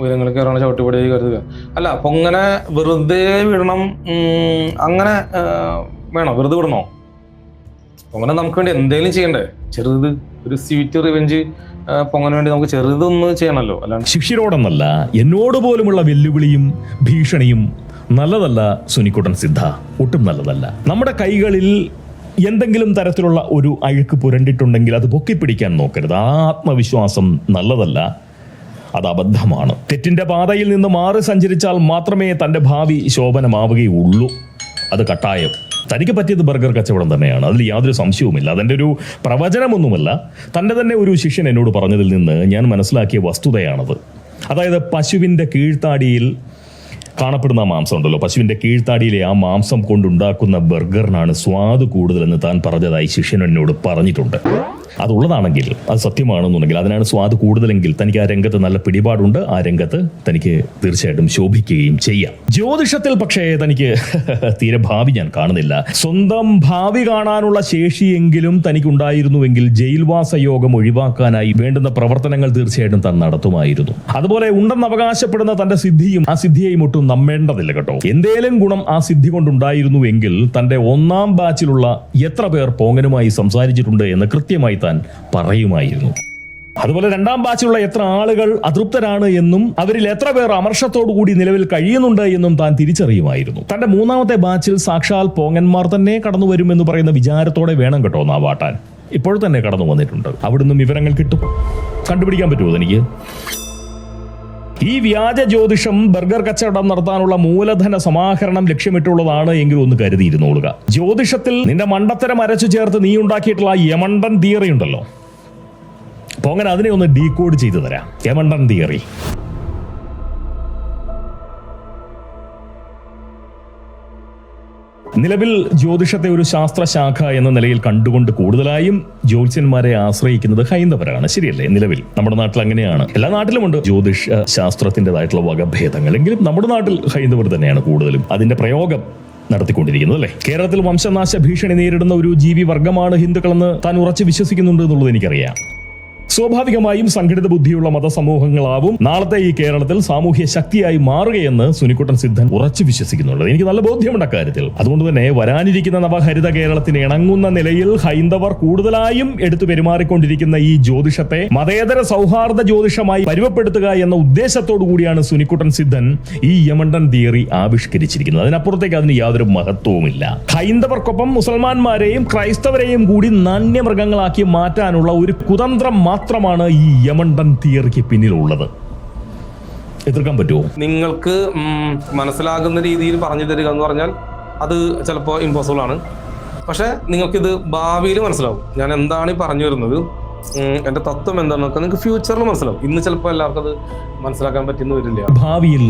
ഉയരങ്ങൾ കയറണ ചവിട്ടുപടി കരുതുക. അല്ല പൊങ്ങനെ വെറുതെ വിടണം അങ്ങനെ വേണോ? വെറുതെ വിടണോ? പൊങ്ങനെ നമുക്ക് വേണ്ടി എന്തെങ്കിലും ചെയ്യണ്ടേ? ചെറുത് ഒരു സ്വീറ്റ് റിവെഞ്ച് പൊങ്ങാൻ വേണ്ടി നമുക്ക് ചെറുതൊന്ന് ചെയ്യണമല്ലോ അല്ലാണ്ട് ശിഷ്യരോടെന്നല്ല എന്നോട് പോലുമുള്ള വെല്ലുവിളിയും ഭീഷണിയും നല്ലതല്ല സുനിക്കുട്ടൻ സിദ്ധ. ഒട്ടും നല്ലതല്ല. നമ്മുടെ കൈകളിൽ എന്തെങ്കിലും തരത്തിലുള്ള ഒരു അഴുക്ക് പുരണ്ടിട്ടുണ്ടെങ്കിൽ അത് പൊക്കി പിടിക്കാൻ നോക്കരുത്. ആ ആത്മവിശ്വാസം നല്ലതല്ല അത് അബദ്ധമാണ്. തെറ്റിന്റെ പാതയിൽ നിന്ന് മാറി സഞ്ചരിച്ചാൽ മാത്രമേ തന്റെ ഭാവി ശോഭനമാവുകയുള്ളൂ. അത് കട്ടായം. തനിക്ക് പറ്റിയത് ബർഗർ കച്ചവടം തന്നെയാണ്. അതിൽ യാതൊരു സംശയവുമില്ല. അതിന്റെ ഒരു പ്രവചനമൊന്നുമല്ല. തന്റെ തന്നെ ഒരു ശിഷ്യൻ എന്നോട് പറഞ്ഞതിൽ നിന്ന് ഞാൻ മനസ്സിലാക്കിയ വസ്തുതയാണത്. അതായത് പശുവിന്റെ കീഴ്ത്താടിയിൽ കാണപ്പെടുന്ന മാംസം ഉണ്ടല്ലോ. പശുവിന്റെ കീഴ്ത്താടിയിലെ ആ മാംസം കൊണ്ടുണ്ടാക്കുന്ന ബർഗറിനാണ് സ്വാദ് കൂടുതലെന്ന് താൻ പറഞ്ഞതായി ശിഷ്യൻ എന്നോട് പറഞ്ഞിട്ടുണ്ട്. അതുള്ളതാണെങ്കിൽ അത് സത്യമാണെന്നുണ്ടെങ്കിൽ അതിനാണ് സ്വാദ് കൂടുതലെങ്കിൽ തനിക്ക് ആ രംഗത്ത് നല്ല പിടിപാടുണ്ട്. ആ രംഗത്ത് തനിക്ക് തീർച്ചയായിട്ടും ശോഭിക്കുകയും ചെയ്യാം. ജ്യോതിഷത്തിൽ പക്ഷേ തനിക്ക് തീരെ ഭാവി ഞാൻ കാണുന്നില്ല. സ്വന്തം ഭാവി കാണാനുള്ള ശേഷിയെങ്കിലും തനിക്ക് ഉണ്ടായിരുന്നുവെങ്കിൽ ജയിൽവാസ യോഗം ഒഴിവാക്കാനായി വേണ്ടുന്ന പ്രവർത്തനങ്ങൾ തീർച്ചയായിട്ടും താൻ നടത്തുമായിരുന്നു. അതുപോലെ ഉണ്ടെന്ന് അവകാശപ്പെടുന്ന തന്റെ സിദ്ധിയും ആ സിദ്ധിയെയും ഒട്ടും നമ്മേണ്ടതില്ല കേട്ടോ. എന്തേലും ഗുണം ആ സിദ്ധി കൊണ്ടുണ്ടായിരുന്നുവെങ്കിൽ തന്റെ ഒന്നാം ബാച്ചിലുള്ള എത്ര പേർ പോങ്ങനുമായി സംസാരിച്ചിട്ടുണ്ട് എന്ന് കൃത്യമായി താൻ പറയുമായിരുന്നു. അതുപോലെ രണ്ടാം ബാച്ചിലുള്ള എത്ര ആളുകൾ അതൃപ്തരാണ് എന്നും അവരിൽ എത്ര പേർ അമർഷത്തോടു കൂടി നിലവിൽ കഴിയുന്നുണ്ട് എന്നും താൻ തിരിച്ചറിയുമായിരുന്നു. തന്റെ മൂന്നാമത്തെ ബാച്ചിൽ സാക്ഷാൽ പോങ്ങന്മാർ തന്നെ കടന്നു വരുമെന്ന് പറയുന്ന വിചാരത്തോടെ വേണം കേട്ടോ നാവാട്ടാൻ. ഇപ്പോൾ തന്നെ കടന്നു വന്നിട്ടുണ്ട്. അവിടുന്ന് വിവരങ്ങൾ കിട്ടും. കണ്ടുപിടിക്കാൻ പറ്റുമോ എനിക്ക് ഈ വ്യാജ ജ്യോതിഷം ബർഗർ കച്ചവടം നടത്താനുള്ള മൂലധന സമാഹരണം ലക്ഷ്യമിട്ടുള്ളതാണ് എങ്കിലും ഒന്ന് കരുതിയിരുന്നോളുക. ജ്യോതിഷത്തിൽ നിന്റെ മണ്ടത്തരം അരച്ചു ചേർത്ത് നീ ഉണ്ടാക്കിയിട്ടുള്ള യമണ്ടൻ തിയറി ഉണ്ടല്ലോ. അപ്പൊ അങ്ങനെ അതിനെ ഒന്ന് ഡീകോഡ് ചെയ്തു തരാം. യമണ്ടൻ തിയറി. നിലവിൽ ജ്യോതിഷത്തെ ഒരു ശാസ്ത്രശാഖ എന്ന നിലയിൽ കണ്ടുകൊണ്ട് കൂടുതലായും ജ്യോത്സ്യന്മാരെ ആശ്രയിക്കുന്നത് ഹൈന്ദവരാണ്. ശരിയല്ലേ? നിലവിൽ നമ്മുടെ നാട്ടിൽ അങ്ങനെയാണ്. എല്ലാ നാട്ടിലുമുണ്ട് ജ്യോതിഷ ശാസ്ത്രത്തിന്റെതായിട്ടുള്ള വകഭേദങ്ങൾ. എങ്കിലും നമ്മുടെ നാട്ടിൽ ഹൈന്ദവർ തന്നെയാണ് കൂടുതലും അതിന്റെ പ്രയോഗം നടത്തിക്കൊണ്ടിരിക്കുന്നത് അല്ലേ? കേരളത്തിൽ വംശനാശ ഭീഷണി നേരിടുന്ന ഒരു ജീവി വർഗമാണ് ഹിന്ദുക്കളെന്ന് താൻ ഉറച്ചു വിശ്വസിക്കുന്നുണ്ട് എന്നുള്ളത് എനിക്കറിയാം. സ്വാഭാവികമായും സംഘടിത ബുദ്ധിയുള്ള മതസമൂഹങ്ങളാവും. നാളത്തെ ഈ കേരളത്തിൽ സാമൂഹ്യ ശക്തിയായി മാറുകയെന്ന് സുനിക്കുട്ടൻ സിദ്ധൻ ഉറച്ചു വിശ്വസിക്കുന്നുണ്ട്. എനിക്ക് നല്ല ബോധ്യമുണ്ട് അക്കാര്യത്തിൽ. അതുകൊണ്ട് തന്നെ വരാനിരിക്കുന്ന നവഹരിത കേരളത്തിന് ഇണങ്ങുന്ന നിലയിൽ ഹൈന്ദവർ കൂടുതലായും എടുത്തു പെരുമാറിക്കൊണ്ടിരിക്കുന്ന ഈ ജ്യോതിഷത്തെ മതേതര സൗഹാർദ്ദ ജ്യോതിഷമായി പരുവപ്പെടുത്തുക എന്ന ഉദ്ദേശത്തോടു കൂടിയാണ് സുനിക്കുട്ടൻ സിദ്ധൻ ഈ യമണ്ടൻ തിയറി ആവിഷ്കരിച്ചിരിക്കുന്നത്. അതിനപ്പുറത്തേക്ക് അതിന് യാതൊരു മഹത്വവുമില്ല. ഹൈന്ദവർക്കൊപ്പം മുസൽമാന്മാരെയും ക്രൈസ്തവരെയും കൂടി നാണ്യമൃഗങ്ങളാക്കി മാറ്റാനുള്ള ഒരു കുതന്ത്രം മാത്രമാണ് ഈ യമണ്ടൻ തിയറിക്ക് പിന്നിലുള്ളത്. എതിർക്കാൻ പറ്റുമോ? നിങ്ങൾക്ക് മനസ്സിലാകുന്ന രീതിയിൽ പറഞ്ഞു തരിക എന്ന് പറഞ്ഞാൽ അത് ചിലപ്പോൾ ഇമ്പോസിബിൾ ആണ്. പക്ഷെ നിങ്ങൾക്കിത് ഭാവിയിൽ മനസ്സിലാവും. ഞാൻ എന്താണ് ഈ പറഞ്ഞു വരുന്നത്? എന്റെ തത്വം എന്താണെന്നൊക്കെ നിങ്ങൾക്ക് ഫ്യൂച്ചറിൽ മനസ്സിലാവും. ഇന്ന് ചിലപ്പോൾ എല്ലാവർക്കും അത് മനസ്സിലാക്കാൻ പറ്റുന്ന വരില്ല. ഭാവിയിൽ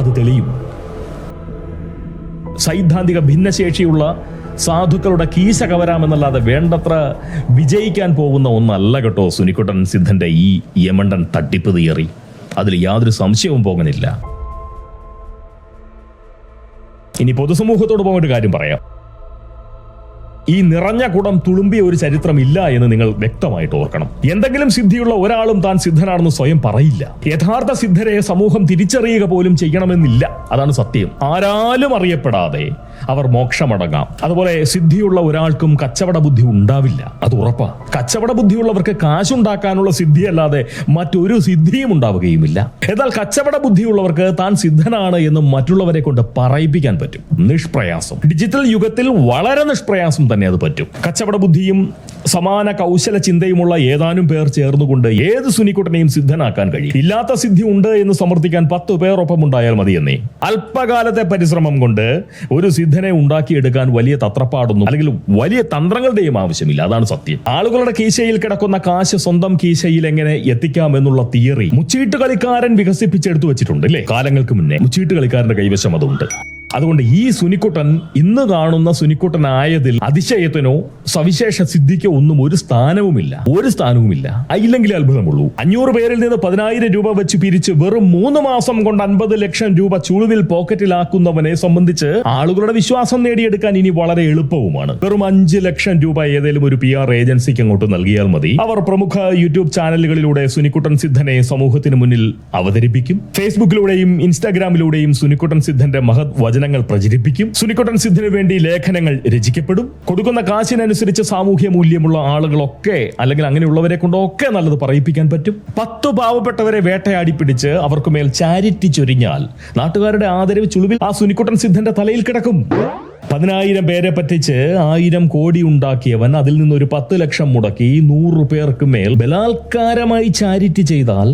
അത് തെളിയും. സൈദ്ധാന്തിക ഭിന്നശേഷിയുള്ള സാധുക്കളുടെ കീശ കവരാമെന്നല്ലാതെ വേണ്ടത്ര വിജയിക്കാൻ പോകുന്ന ഒന്നല്ല കേട്ടോ സുനിക്കുട്ടൻ സിദ്ധന്റെ ഈ യമണ്ടൻ തട്ടിപ്പ് തിയറി. അതിൽ യാതൊരു സംശയവും പോകുന്നില്ല ഇനി പൊതുസമൂഹത്തോട് പോകേണ്ട കാര്യം പറയാം. ഈ നിറഞ്ഞ കുടം തുളുമ്പിയ ഒരു ചരിത്രമില്ല എന്ന് നിങ്ങൾ വ്യക്തമായിട്ട് ഓർക്കണം. എന്തെങ്കിലും സിദ്ധിയുള്ള ഒരാളും താൻ സിദ്ധനാണെന്ന് സ്വയം പറയില്ല. യഥാർത്ഥ സിദ്ധരെ സമൂഹം തിരിച്ചറിയുക പോലും ചെയ്യണമെന്നില്ല. അതാണ് സത്യം. ആരാലും അറിയപ്പെടാതെ അവർ മോക്ഷമടങ്ങാം. അതുപോലെ സിദ്ധിയുള്ള ഒരാൾക്കും കച്ചവട ബുദ്ധി ഉണ്ടാവില്ല. അത് ഉറപ്പാ. കച്ചവട ബുദ്ധിയുള്ളവർക്ക് കാശുണ്ടാക്കാനുള്ള സിദ്ധിയല്ലാതെ മറ്റൊരു സിദ്ധിയും ഉണ്ടാവുകയുമില്ല. എന്നാൽ കച്ചവട ബുദ്ധിയുള്ളവർക്ക് താൻ സിദ്ധനാണ് എന്ന് മറ്റുള്ളവരെ കൊണ്ട് പറയിപ്പിക്കാൻ പറ്റും. നിഷ്പ്രയാസം. ഡിജിറ്റൽ യുഗത്തിൽ വളരെ നിഷ്പ്രയാസം തന്നെ അത് പറ്റും. കച്ചവട ബുദ്ധിയും സമാന കൗശല ചിന്തയുമുള്ള ഏതാനും പേർ ചേർന്നുകൊണ്ട് ഏത് സുനിക്കുട്ടനെയും സിദ്ധനാക്കാൻ കഴിയും? ഇല്ലാത്ത സിദ്ധി ഉണ്ട് എന്ന് സമർത്ഥിക്കാൻ പത്ത് പേർ ഉണ്ടായാൽ മതിയെന്നേ. അല്പകാലത്തെ പരിശ്രമം കൊണ്ട് ഒരു സിദ്ധനെ ഉണ്ടാക്കിയെടുക്കാൻ വലിയ തത്രപ്പാടൊന്നും അല്ലെങ്കിൽ വലിയ തന്ത്രങ്ങളുടെയും ആവശ്യമില്ല. അതാണ് സത്യം. ആളുകളുടെ കീശയിൽ കിടക്കുന്ന കാശ് സ്വന്തം കീശയിൽ എങ്ങനെ എത്തിക്കാം എന്നുള്ള തിയറി മുച്ചീട്ട് കളിക്കാരൻ വികസിപ്പിച്ചെടുത്തു വെച്ചിട്ടുണ്ട് അല്ലേ? കാലങ്ങൾക്ക് മുന്നേ മുച്ചീട്ട് കളിക്കാരന്റെ കൈവശം അതുണ്ട്. അതുകൊണ്ട് ഈ സുനിക്കുട്ടൻ ഇന്ന് കാണുന്ന സുനിക്കുട്ടനായതിൽ അതിശയത്തിനോ സവിശേഷ സിദ്ധിക്കോ ഒന്നും ഒരു സ്ഥാനവുമില്ല. ഒരു സ്ഥാനവുമില്ല. അല്ലെങ്കിൽ അത്ഭുതമുള്ളൂ. അഞ്ഞൂറ് പേരിൽ നിന്ന് പതിനായിരം രൂപ വെച്ച് പിരിച്ച് വെറും മൂന്ന് മാസം കൊണ്ട് അൻപത് ലക്ഷം രൂപ ചുളിവിൽ പോക്കറ്റിലാക്കുന്നവനെ സംബന്ധിച്ച് ആളുകളുടെ വിശ്വാസം നേടിയെടുക്കാൻ ഇനി വളരെ എളുപ്പവുമാണ്. വെറും അഞ്ച് ലക്ഷം രൂപ ഏതെങ്കിലും ഒരു പി ആർ ഏജൻസിക്ക് അങ്ങോട്ട് നൽകിയാൽ മതി. അവർ പ്രമുഖ യൂട്യൂബ് ചാനലുകളിലൂടെ സുനിക്കുട്ടൻ സിദ്ധനെ സമൂഹത്തിന് മുന്നിൽ അവതരിപ്പിക്കും. ഫേസ്ബുക്കിലൂടെയും ഇൻസ്റ്റാഗ്രാമിലൂടെയും സുനിക്കുട്ടൻ സിദ്ധന്റെ മഹത് വചനങ്ങൾ പ്രചരിപ്പിക്കും. സുനിക്കുട്ടൻ സിദ്ധിനു വേണ്ടി ലേഖനങ്ങൾ രചിക്കപ്പെടും. കൊടുക്കുന്ന കാശിനനുസരിച്ച് സാമൂഹ്യ മൂല്യമുള്ള ആളുകളൊക്കെ അല്ലെങ്കിൽ അങ്ങനെയുള്ളവരെ കൊണ്ടൊക്കെ നല്ലത് പറയിപ്പിക്കാൻ പറ്റും. പത്ത് പാവപ്പെട്ടവരെ വേട്ടയാടി പിടിച്ച് അവർക്ക് മേൽ ചാരിറ്റി ചൊരിഞ്ഞാൽ നാട്ടുകാരുടെ ആദരവ് ചുളിവിൽ ആ സുനിക്കുട്ടൻ സിദ്ധന്റെ തലയിൽ കിടക്കും. പതിനായിരം പേരെ പറ്റിച്ച് ആയിരം കോടി ഉണ്ടാക്കിയവൻ അതിൽ നിന്ന് ഒരു പത്ത് ലക്ഷം മുടക്കി നൂറ് പേർക്ക് മേൽ ബലാത്കാരമായി ചാരിറ്റി ചെയ്താൽ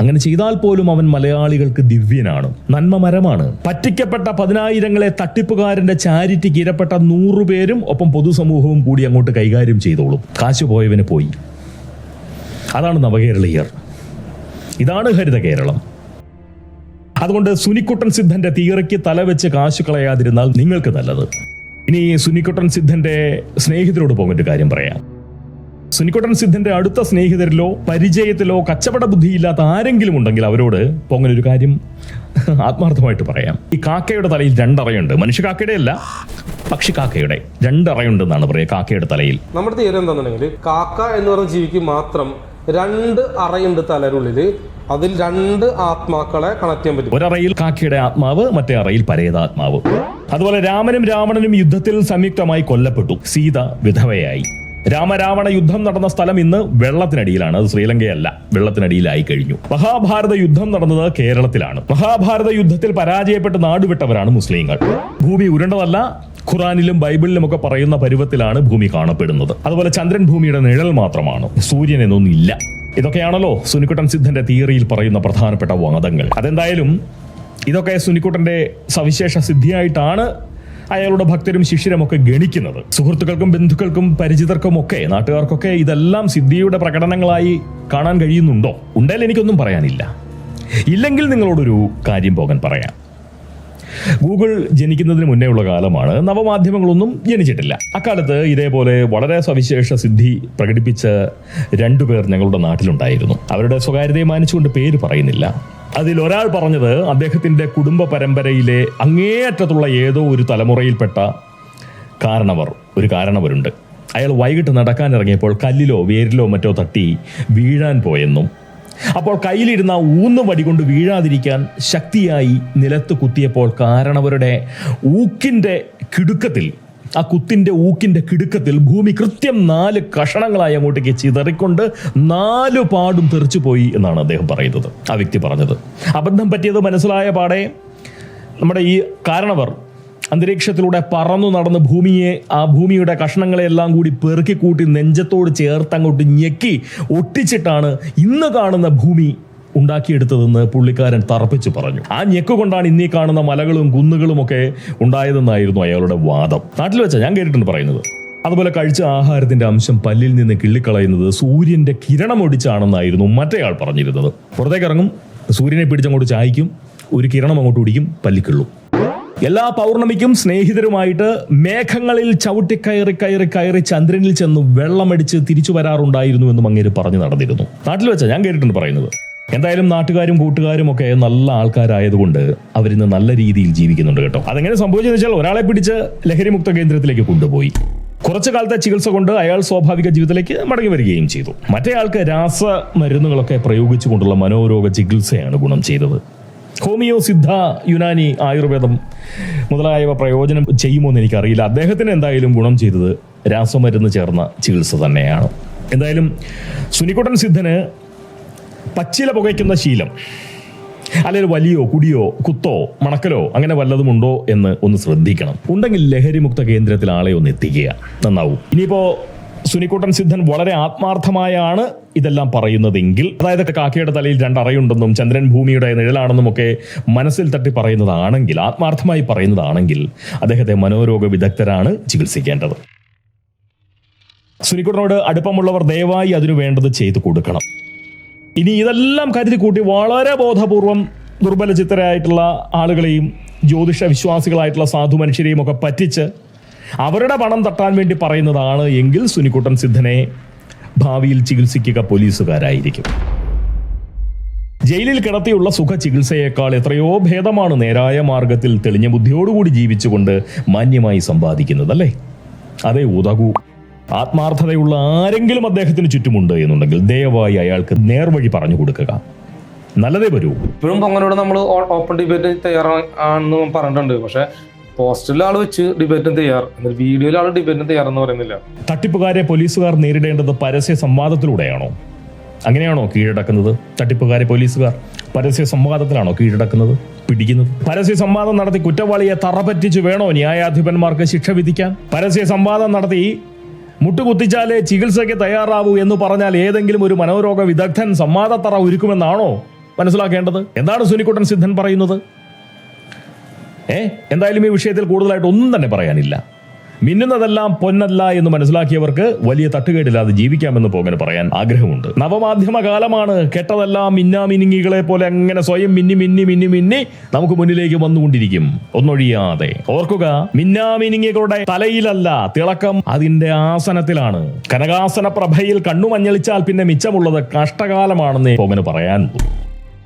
അങ്ങനെ ചെയ്താൽ പോലും അവൻ മലയാളികൾക്ക് ദിവ്യനാണ്. നന്മ മരമാണ്. പറ്റിക്കപ്പെട്ട പതിനായിരങ്ങളെ തട്ടിപ്പുകാരന്റെ ചാരിറ്റിക്ക് ഇരപ്പെട്ട നൂറുപേരും ഒപ്പം പൊതുസമൂഹവും കൂടി അങ്ങോട്ട് കൈകാര്യം ചെയ്തോളും. കാശ് പോയവന് പോയി. അതാണ് നവകേരളീയർ. ഇതാണ് ഹരിത കേരളം അതുകൊണ്ട് സുനിക്കുട്ടൻ സിദ്ധന്റെ തീറയ്ക്ക് തലവെച്ച് കാശ് കളയാതിരുന്നാൽ നിങ്ങൾക്ക് നല്ലത്. ഇനി സുനിക്കുട്ടൻ സിദ്ധന്റെ സ്നേഹിതരോട് പോകേണ്ട കാര്യം പറയാം. സുനിക്കുട്ടൻ സിദ്ധന്റെ അടുത്ത സ്നേഹിതരിലോ പരിചയത്തിലോ കച്ചവട ബുദ്ധിയില്ലാത്ത ആരെങ്കിലും ഉണ്ടെങ്കിൽ അവരോട് പൊങ്ങനെ ഒരു കാര്യം ആത്മാർത്ഥമായിട്ട് പറയാം. ഈ കാക്കയുടെ തലയിൽ രണ്ടറയുണ്ട്. മനുഷ്യ കാക്കയുടെ അല്ല പക്ഷി കാക്കയുടെ. രണ്ടറയുണ്ടെന്നാണ് പറയുക കാക്കയുടെ തലയിൽ. നമ്മുടെ തീരം എന്താണെന്നുണ്ടെങ്കിൽ കാക്ക എന്ന് പറഞ്ഞ ജീവിക്ക് മാത്രം രണ്ട് അറയുണ്ട് തലരുള്ളിൽ അതിൽ രണ്ട് ആത്മാക്കളെ കണക്ട് ചെയ്യാൻ പറ്റും. ഒരറയിൽ കാക്കയുടെ ആത്മാവ് മറ്റേ അറയിൽ പരേതാത്മാവ്. അതുപോലെ രാമനും രാവണനും യുദ്ധത്തിൽ സംയുക്തമായി കൊല്ലപ്പെട്ടു. സീത വിധവയായി. രാമരാവണ യുദ്ധം നടന്ന സ്ഥലം ഇന്ന് വെള്ളത്തിനടിയിലാണ്. അത് ശ്രീലങ്കയല്ല വെള്ളത്തിനടിയിലായി കഴിഞ്ഞു. മഹാഭാരത യുദ്ധം നടന്നത് കേരളത്തിലാണ്. മഹാഭാരത യുദ്ധത്തിൽ പരാജയപ്പെട്ട് നാടുവിട്ടവരാണ് മുസ്ലിങ്ങൾ. ഭൂമി ഉരുണ്ടതല്ല ഖുറാനിലും ബൈബിളിലും ഒക്കെ പറയുന്ന പരുവത്തിലാണ് ഭൂമി കാണപ്പെടുന്നത്. അതുപോലെ ചന്ദ്രൻ ഭൂമിയുടെ നിഴൽ മാത്രമാണ്. സൂര്യൻ എന്നൊന്നില്ല ഇതൊക്കെയാണല്ലോ സുനിക്കുട്ടൻ സിദ്ധന്റെ തിയറിയിൽ പറയുന്ന പ്രധാനപ്പെട്ട വാദങ്ങൾ. അതെന്തായാലും ഇതൊക്കെ സുനിക്കുട്ടന്റെ സവിശേഷ സിദ്ധിയായിട്ടാണ് അയാളുടെ ഭക്തരും ശിഷ്യരും ഒക്കെ ഗണിക്കുന്നത്. സുഹൃത്തുക്കൾക്കും ബന്ധുക്കൾക്കും പരിചിതർക്കും ഒക്കെ നാട്ടുകാർക്കൊക്കെ ഇതെല്ലാം സിദ്ധിയുടെ പ്രകടനങ്ങളായി കാണാൻ കഴിയുന്നുണ്ടോ? ഉണ്ടെങ്കിൽ എനിക്കൊന്നും പറയാനില്ല. ഇല്ലെങ്കിൽ നിങ്ങളോടൊരു കാര്യം പോകാൻ പറയാം. ഗൂഗിൾ ജനിക്കുന്നതിന് മുന്നേ ഉള്ള കാലമാണ്. നവമാധ്യമങ്ങളൊന്നും ജനിച്ചിട്ടില്ല. അക്കാലത്ത് ഇതേപോലെ വളരെ സവിശേഷ സിദ്ധി പ്രകടിപ്പിച്ച രണ്ടുപേർ ഞങ്ങളുടെ നാട്ടിലുണ്ടായിരുന്നു. അവരുടെ സ്വകാര്യതയെ മാനിച്ചുകൊണ്ട് പേര് പറയുന്നില്ല. അതിൽ ഒരാൾ പറഞ്ഞത് അദ്ദേഹത്തിന്റെ കുടുംബ പരമ്പരയിലെ അങ്ങേയറ്റത്തുള്ള ഏതോ ഒരു തലമുറയിൽപ്പെട്ട കാരണവർ ഒരു കാരണവരുണ്ട്. അയാൾ വൈകിട്ട് നടക്കാൻ ഇറങ്ങിയപ്പോൾ കല്ലിലോ വേരിലോ മറ്റോ തട്ടി വീഴാൻ പോയെന്നും അപ്പോൾ കയ്യിലിരുന്ന ഊന്ന് വടി കൊണ്ട് വീഴാതിരിക്കാൻ ശക്തിയായി നിലത്ത് കുത്തിയപ്പോൾ കാരണവരുടെ ഊക്കിന്റെ കിടുക്കത്തിൽ ആ കുത്തിന്റെ ഊക്കിന്റെ കിടുക്കത്തിൽ ഭൂമി കൃത്യം നാല് കഷണങ്ങളായി അങ്ങോട്ടേക്ക് ചിതറിക്കൊണ്ട് നാലു പാടും തെറിച്ചു പോയി എന്നാണ് അദ്ദേഹം പറയുന്നത്. ആ വ്യക്തി പറഞ്ഞത്. അബദ്ധം പറ്റിയത് മനസ്സിലായ പാടെ നമ്മുടെ ഈ കാരണവർ അന്തരീക്ഷത്തിലൂടെ പറന്നു നടന്ന് ഭൂമിയെ ആ ഭൂമിയുടെ കഷ്ണങ്ങളെല്ലാം കൂടി പെറുക്കിക്കൂട്ടി നെഞ്ചത്തോട് ചേർത്ത് അങ്ങോട്ട് ഞെക്കി ഒട്ടിച്ചിട്ടാണ് ഇന്ന് കാണുന്ന ഭൂമി ഉണ്ടാക്കിയെടുത്തതെന്ന് പുള്ളിക്കാരൻ തറപ്പിച്ചു പറഞ്ഞു. ആ ഞെക്ക് കൊണ്ടാണ് ഇന്നീ കാണുന്ന മലകളും കുന്നുകളും ഒക്കെ ഉണ്ടായതെന്നായിരുന്നു അയാളുടെ വാദം. നാട്ടിൽ വെച്ചാൽ ഞാൻ കേട്ടിട്ടുണ്ട് പറയുന്നത്. അതുപോലെ കഴിച്ച ആഹാരത്തിന്റെ അംശം പല്ലിൽ നിന്ന് കിള്ളിക്കളയുന്നത് സൂര്യന്റെ കിരണം ഒടിച്ചാണെന്നായിരുന്നു മറ്റേയാൾ പറഞ്ഞിരുന്നത്. പുറത്തേക്ക് ഇറങ്ങും സൂര്യനെ പിടിച്ചങ്ങോട്ട് ചായ്ക്കും ഒരു കിരണം അങ്ങോട്ട് ഒടിക്കും പല്ലിക്കിള്ളും എല്ലാ പൗർണമിക്കും സ്നേഹിതരുമായിട്ട് മേഘങ്ങളിൽ ചവിട്ടി കയറി കയറി കയറി ചന്ദ്രനിൽ ചെന്ന് വെള്ളമടിച്ച് തിരിച്ചു വരാറുണ്ടായിരുന്നു എന്നും അങ്ങേര് പറഞ്ഞു നടന്നിരുന്നു. നാട്ടിൽ വെച്ചാ ഞാൻ കേട്ടിട്ടുണ്ട് പറയുന്നത്. എന്തായാലും നാട്ടുകാരും കൂട്ടുകാരും ഒക്കെ നല്ല ആൾക്കാരായതുകൊണ്ട് അവരിന്ന് നല്ല രീതിയിൽ ജീവിക്കുന്നുണ്ട് കേട്ടോ. അതെങ്ങനെ സംഭവിച്ചെന്ന് വെച്ചാൽ ഒരാളെ പിടിച്ച് ലഹരിമുക്ത കേന്ദ്രത്തിലേക്ക് കൊണ്ടുപോയി. കുറച്ചു കാലത്തെ ചികിത്സ കൊണ്ട് അയാൾ സ്വാഭാവിക ജീവിതത്തിലേക്ക് മടങ്ങി വരികയും ചെയ്തു. മറ്റേയാൾക്ക് രാസ മരുന്നുകളൊക്കെ പ്രയോഗിച്ചുകൊണ്ടുള്ള മനോരോഗ ചികിത്സയാണ് ഗുണം ചെയ്തത്. ഹോമിയോ സിദ്ധ യുനാനി ആയുർവേദം മുതലായവ പ്രയോജനം ചെയ്യുമോ എന്ന് എനിക്കറിയില്ല. അദ്ദേഹത്തിന് എന്തായാലും ഗുണം ചെയ്തത് രാസമരുന്ന് ചേർന്ന ചികിത്സ തന്നെയാണ്. എന്തായാലും സുനിക്കുട്ടൻ സിദ്ധന് പച്ചില പുകയ്ക്കുന്ന ശീലം. അല്ലെങ്കിൽ വലിയോ കുടിയോ കുത്തോ മണക്കലോ അങ്ങനെ വല്ലതുമുണ്ടോ എന്ന് ഒന്ന് ശ്രദ്ധിക്കണം. ഉണ്ടെങ്കിൽ ലഹരിമുക്ത കേന്ദ്രത്തിൽ ആളെ ഒന്ന് എത്തിക്കുക. നന്നാവും. ഇനിയിപ്പോ സുനിക്കുട്ടൻ സിദ്ധൻ വളരെ ആത്മാർത്ഥമായാണ് ഇതെല്ലാം പറയുന്നതെങ്കിൽ അതായത് കാക്കയുടെ തലയിൽ രണ്ടറയുണ്ടെന്നും ചന്ദ്രൻ ഭൂമിയുടെ നിഴലാണെന്നും ഒക്കെ മനസ്സിൽ തട്ടി പറയുന്നതാണെങ്കിൽ ആത്മാർത്ഥമായി പറയുന്നതാണെങ്കിൽ അദ്ദേഹത്തെ മനോരോഗ വിദഗ്ധരാണ് ചികിത്സിക്കേണ്ടത്. സുനിക്കുട്ടനോട് അടുപ്പമുള്ളവർ ദയവായി അതിനു വേണ്ടത് ചെയ്തു കൊടുക്കണം. ഇനി ഇതെല്ലാം കരുതി കൂട്ടി വളരെ ബോധപൂർവം ദുർബല ചിത്തരായിട്ടുള്ള ആളുകളെയും ജ്യോതിഷ വിശ്വാസികളായിട്ടുള്ള സാധു മനുഷ്യരെയും ഒക്കെ പറ്റിച്ച് അവരുടെ പണം തട്ടാൻ വേണ്ടി പറയുന്നതാണ് എങ്കിൽ സുനിക്കുട്ടൻ സിദ്ധനെ ഭാവിയിൽ ചികിത്സിക്കുക പോലീസുകാരായിരിക്കും. ജയിലിൽ കിടത്തിയുള്ള സുഖ ചികിത്സയേക്കാൾ എത്രയോ ഭേദമാണ് നേരായ മാർഗത്തിൽ തെളിഞ്ഞ ബുദ്ധിയോടുകൂടി ജീവിച്ചുകൊണ്ട് മാന്യമായി സമ്പാദിക്കുന്നത് അല്ലേ അതേ ഉതകൂ ആത്മാർത്ഥതയുള്ള ആരെങ്കിലും അദ്ദേഹത്തിന് ചുറ്റുമുണ്ട് എന്നുണ്ടെങ്കിൽ ദയവായി അയാൾക്ക് നേർവഴി പറഞ്ഞു കൊടുക്കുക. നല്ലതേ വരൂ. ഇപ്പോഴും പൊങ്ങനോട് നമ്മൾ ഓപ്പൺ ഡിബേറ്റ് തയ്യാറാണെന്ന് പറഞ്ഞിട്ടുണ്ട്. പക്ഷെ പോസ്റ്റിൽ ആൾ വെച്ച് ഡിബേറ്റിന് തയ്യാർ. എന്നാൽ വീഡിയോയിൽ ആൾ ഡിബേറ്റിന് തയ്യാറെന്ന് പറയുന്നില്ല. തട്ടിപ്പുകാരെ പോലീസുകാർ നേരിടേണ്ടത് പരസ്യ സംവാദത്തിലൂടെയാണോ? അങ്ങനെയാണോ കീഴടക്കുന്നത്? തട്ടിപ്പുകാരെ പോലീസുകാർ പരസ്യ സംവാദത്തിലാണോ കീഴടക്കുന്നത്? പിടിക്കുന്നത്? പരസ്യ സംവാദം നടത്തി കുറ്റവാളിയെ തറപറ്റിച്ച് വേണോ ന്യായാധിപന്മാർക്ക് ശിക്ഷ വിധിക്കാൻ? പരസ്യ സംവാദം നടത്തി മുട്ടുകുത്തിച്ചാലേ ചികിത്സയ്ക്ക് തയ്യാറാവൂ എന്ന് പറഞ്ഞാൽ ഏതെങ്കിലും ഒരു മനോരോഗ വിദഗ്ധൻ സംവാദത്തറ ഒരുക്കുമെന്നാണോ മനസ്സിലാക്കേണ്ടത്? എന്താണ് സുനിക്കുട്ടൻ സിദ്ധൻ പറയുന്നത്? ഏ? എന്തായാലും ഈ വിഷയത്തിൽ കൂടുതലായിട്ട് ഒന്നും തന്നെ പറയാനില്ല. മിന്നുന്നതെല്ലാം പൊന്നല്ല എന്ന് മനസ്സിലാക്കിയവർക്ക് വലിയ തട്ടുകേടില്ലാതെ ജീവിക്കാമെന്ന് പോകന് പറയാൻ ആഗ്രഹമുണ്ട്. നവമാധ്യമ കാലമാണ് കെട്ടതെല്ലാം മിന്നാമിനുങ്ങികളെ പോലെ അങ്ങനെ സ്വയം മിന്നി മിന്നി മിന്നി മിന്നി നമുക്ക് മുന്നിലേക്ക് വന്നുകൊണ്ടിരിക്കും. ഒന്നൊഴിയാതെ. ഓർക്കുക മിന്നാമിനുങ്ങികളുടെ തലയിലല്ല തിളക്കം അതിന്റെ ആസനത്തിലാണ്. കനകാസന പ്രഭയിൽ കണ്ണു മഞ്ഞളിച്ചാൽ പിന്നെ മിച്ചമുള്ളത് കഷ്ടകാലമാണെന്നേ പോകന് പറയാനുള്ളൂ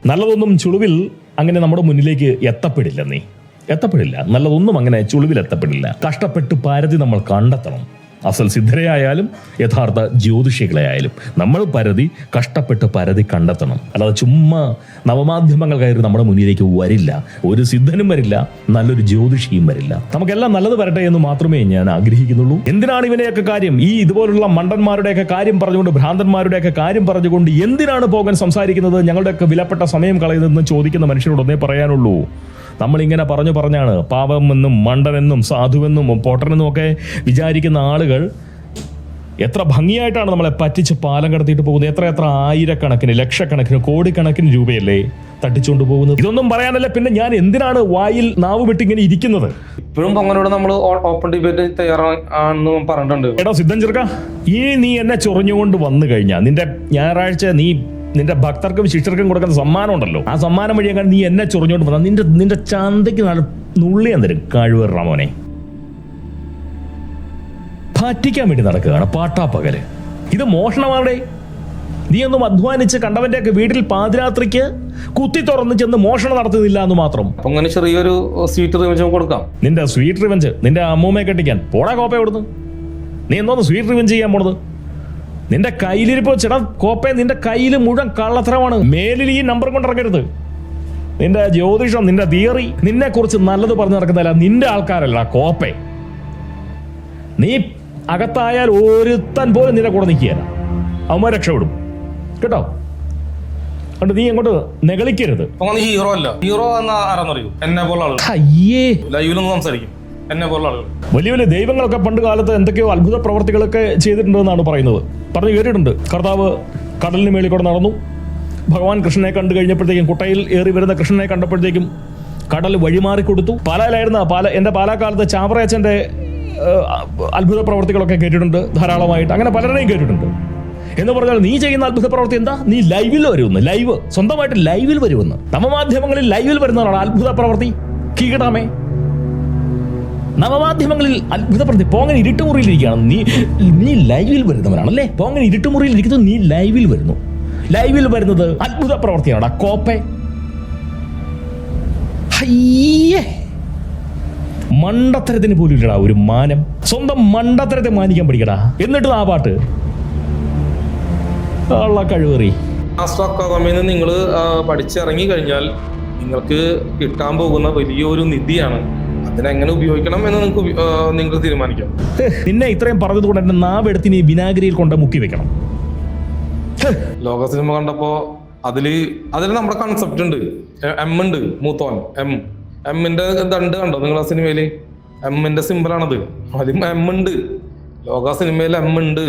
നല്ലതൊന്നും ചുളിവിൽ അങ്ങനെ നമ്മുടെ മുന്നിലേക്ക് എത്തപ്പെടില്ലെന്നേ എത്തപ്പെടില്ല. നല്ലതൊന്നും അങ്ങനെ ചുളിവിൽ എത്തപ്പെടില്ല കഷ്ടപ്പെട്ട് പരതി നമ്മൾ കണ്ടെത്തണം. അസൽ സിദ്ധരയായാലും യഥാർത്ഥ ജ്യോതിഷികളെ നമ്മൾ പരതി കഷ്ടപ്പെട്ട് പരതി കണ്ടെത്തണം. അല്ലാതെ ചുമ്മാ നവമാധ്യമങ്ങൾ കയറി നമ്മുടെ മുന്നിലേക്ക് വരില്ല. ഒരു സിദ്ധനും വരില്ല നല്ലൊരു ജ്യോതിഷിയും വരില്ല. നമുക്കെല്ലാം നല്ലത് വരട്ടെ എന്ന് മാത്രമേ ഞാൻ ആഗ്രഹിക്കുന്നുള്ളൂ. എന്തിനാണ് ഇവനെയൊക്കെ കാര്യം? ഈ ഇതുപോലുള്ള മണ്ടന്മാരുടെയൊക്കെ കാര്യം പറഞ്ഞുകൊണ്ട് ഭ്രാന്തന്മാരുടെയൊക്കെ കാര്യം പറഞ്ഞുകൊണ്ട് എന്തിനാണ് പോകാൻ സംസാരിക്കുന്നത്? ഞങ്ങളുടെയൊക്കെ വിലപ്പെട്ട സമയം കളയുന്നതെന്ന് ചോദിക്കുന്ന മനുഷ്യരോട് ഒന്നേ പറയാനുള്ളൂ. നമ്മളിങ്ങനെ പറഞ്ഞു പറഞ്ഞാണ്. പാവമെന്നും മണ്ടനെന്നും സാധുവെന്നും പൊട്ടനെന്നും ഒക്കെ വിചാരിക്കുന്ന ആളുകൾ എത്ര ഭംഗിയായിട്ടാണ് നമ്മളെ പറ്റിച്ച് പാലം കടത്തിയിട്ട് പോകുന്നത്. എത്ര എത്ര ആയിരക്കണക്കിന് ലക്ഷക്കണക്കിന് കോടിക്കണക്കിന് രൂപയല്ലേ തട്ടിച്ചുകൊണ്ട് പോകുന്നത്. ഇതൊന്നും പറയാനല്ല പിന്നെ ഞാൻ എന്തിനാണ് വായിൽ നാവ് വിട്ടിങ്ങനെ ഇരിക്കുന്നത്? ഇപ്പോഴും പൊങ്ങനോട് നമ്മൾ ഓപ്പൺ ഡിബേറ്റ് തയ്യാറാണെന്ന് പറഞ്ഞിട്ടുണ്ട്. എടാ സിദ്ധൻ ചെറുക്ക ഈ നീ എന്നെ ചൊറിഞ്ഞുകൊണ്ട് വന്നു കഴിഞ്ഞാൽ നിന്റെ ഞായറാഴ്ച നീ നിന്റെ ഭക്തർക്കും ശിഷ്യർക്കും കൊടുക്കുന്ന സമ്മാനം ഉണ്ടല്ലോ. ആ സമ്മാനം വഴി അങ്ങനെ നീ എന്നെ ചൊറിഞ്ഞുകൊണ്ട് വന്നാൽ നിന്റെ നിന്റെ ചന്തയ്ക്ക് നല്ല നുള്ളിയാൻ തരും കഴിവ് റമോനെ പറ്റിക്കാൻ വേണ്ടി നടക്കുകയാണ് പാട്ടാപ്പകൽ ഇത് മോഷണമാണേ നീ ഒന്നും അധ്വാനിച്ച് കണ്ടവന്റെ ഒക്കെ വീട്ടിൽ പാതിരാത്രിക്ക് കുത്തി തുറന്ന് ചെന്ന് മോഷണം നടത്തുന്നില്ല എന്ന് മാത്രം. അങ്ങനെ ചെറിയൊരു സ്വീറ്റ് റിവെഞ്ച് കൊടുക്കാം. നിന്റെ സ്വീറ്റ് റിവെഞ്ച് നിന്റെ അമ്മൂമ്മയെ കെട്ടിക്കാൻ പോടാ കോപ്പ എവിടുന്ന്? നീ എന്തോന്ന് സ്വീറ്റ് റിവെഞ്ച് ചെയ്യാൻ പോണത്? നിന്റെ കയ്യിലിരിപ്പോ ചേട്ടാ കോപ്പ നിന്റെ കയ്യിൽ മുഴുവൻ കള്ളത്തരമാണ്. മേലിൽ ഈ നമ്പർ കൊണ്ട് ഇറങ്ങരുത്. നിന്റെ ജ്യോതിഷം നിന്റെ തിയറി നിന്നെ കുറിച്ച് നല്ലത് പറഞ്ഞു നടക്കുന്നതല്ല നിന്റെ ആൾക്കാരല്ല കോപ്പെ. നീ അകത്തായാൽ ഒരുത്തൻ പോലും നിന്റെ കൂടെ നിൽക്കുകയല്ല. അവന്മാർ രക്ഷപ്പെടും. കേട്ടോ? അതുകൊണ്ട് നീ അങ്ങോട്ട് നെകളിക്കരുത്. ഹീറോ അല്ല. ഹീറോ എന്ന ആരാന്നറിയൂ എന്നെ പോലെ ലൈവിലൊന്നും സംസാരിക്കും. എന്നെ പോലുള്ള ആളുകൾ. വലിയ വലിയ ദൈവങ്ങളൊക്കെ പണ്ട് കാലത്ത് എന്തൊക്കെയോ അത്ഭുത പ്രവർത്തികളൊക്കെ ചെയ്തിട്ടുണ്ടെന്നാണ് പറയുന്നത്. പറഞ്ഞു കേട്ടിട്ടുണ്ട്. കർത്താവ് കടലിന് മേളിൽ കൂടെ നടന്നു. ഭഗവാൻ കൃഷ്ണനെ കണ്ടു കഴിഞ്ഞപ്പോഴത്തേക്കും കുട്ടയിൽ ഏറി വരുന്ന കൃഷ്ണനെ കണ്ടപ്പോഴത്തേക്കും കടൽ വഴിമാറി കൊടുത്തു പാലായിലായിരുന്ന പാല എന്റെ പാലാക്കാലത്ത് ചാവറയച്ചന്റെ അത്ഭുത പ്രവർത്തികളൊക്കെ കേട്ടിട്ടുണ്ട് ധാരാളമായിട്ട്. അങ്ങനെ പലരുടെയും കേട്ടിട്ടുണ്ട്. എന്ന് പറഞ്ഞാൽ നീ ചെയ്യുന്ന അത്ഭുത പ്രവർത്തി എന്താ? നീ ലൈവിൽ വരുമെന്ന്. ലൈവ്. സ്വന്തമായിട്ട് ലൈവിൽ വരുമെന്ന്. നവമാധ്യമങ്ങളിൽ ലൈവിൽ വരുന്നതാണ് അത്ഭുത പ്രവർത്തി. കീകടാമേ നവമാധ്യമങ്ങളിൽ അത്ഭുത പ്രതി പോങ്ങൻ ഇരുട്ടുമുറിയിലിരിക്കുകയാണ്. നീ നീ ലൈവിൽ വരുന്നവനാണല്ലേ? പോങ്ങൻ ഇരുട്ട് ഇരിക്കുന്നത് നീ ലൈവിൽ വരുന്നു. ലൈവിൽ വരുന്നത് അത്ഭുത പ്രവർത്തിയാണ്. കോപ്പെ. ഹയ്യേ. മണ്ടത്തരത്തിന് പോലും ഇല്ലടാ ഒരു മാനം. സ്വന്തം മണ്ടത്തരത്തെ മാനിക്കാൻ പഠിക്കടാ. എന്നിട്ട് ആ പാട്ട്. കഴിവേറി. മാസ്റ്റർ അക്കാദമിയിൽ നിങ്ങൾ പഠിച്ചിറങ്ങി കഴിഞ്ഞാൽ നിങ്ങൾക്ക് കിട്ടാൻ പോകുന്ന വലിയൊരു നിധിയാണ് അതിനെങ്ങനെ ഉപയോഗിക്കണം എന്ന് നിങ്ങൾക്ക് നിങ്ങൾ തീരുമാനിക്കാം. ഹ്, നിന്നെ ഇത്രയും പറഞ്ഞതുകൊണ്ട് എന്റെ നാവെടുത്ത് നീ വിനാഗിരിയിൽ കൊണ്ട് മുക്കി വെക്കണം. ലോക സിനിമ കണ്ടപ്പോ അതിൽ അതിൽ നമ്മുടെ കൺസെപ്റ്റ് ഉണ്ട്. എം ഉണ്ട് മൂത്തോൻ എം എമ്മിന്റെ ദണ്ട് കണ്ടോ നിങ്ങൾ ആ സിനിമയിൽ? എമ്മിന്റെ സിമ്പിളാണത് അതിൽ എം ഉണ്ട്. ലോക സിനിമയിൽ എം ഉണ്ട്.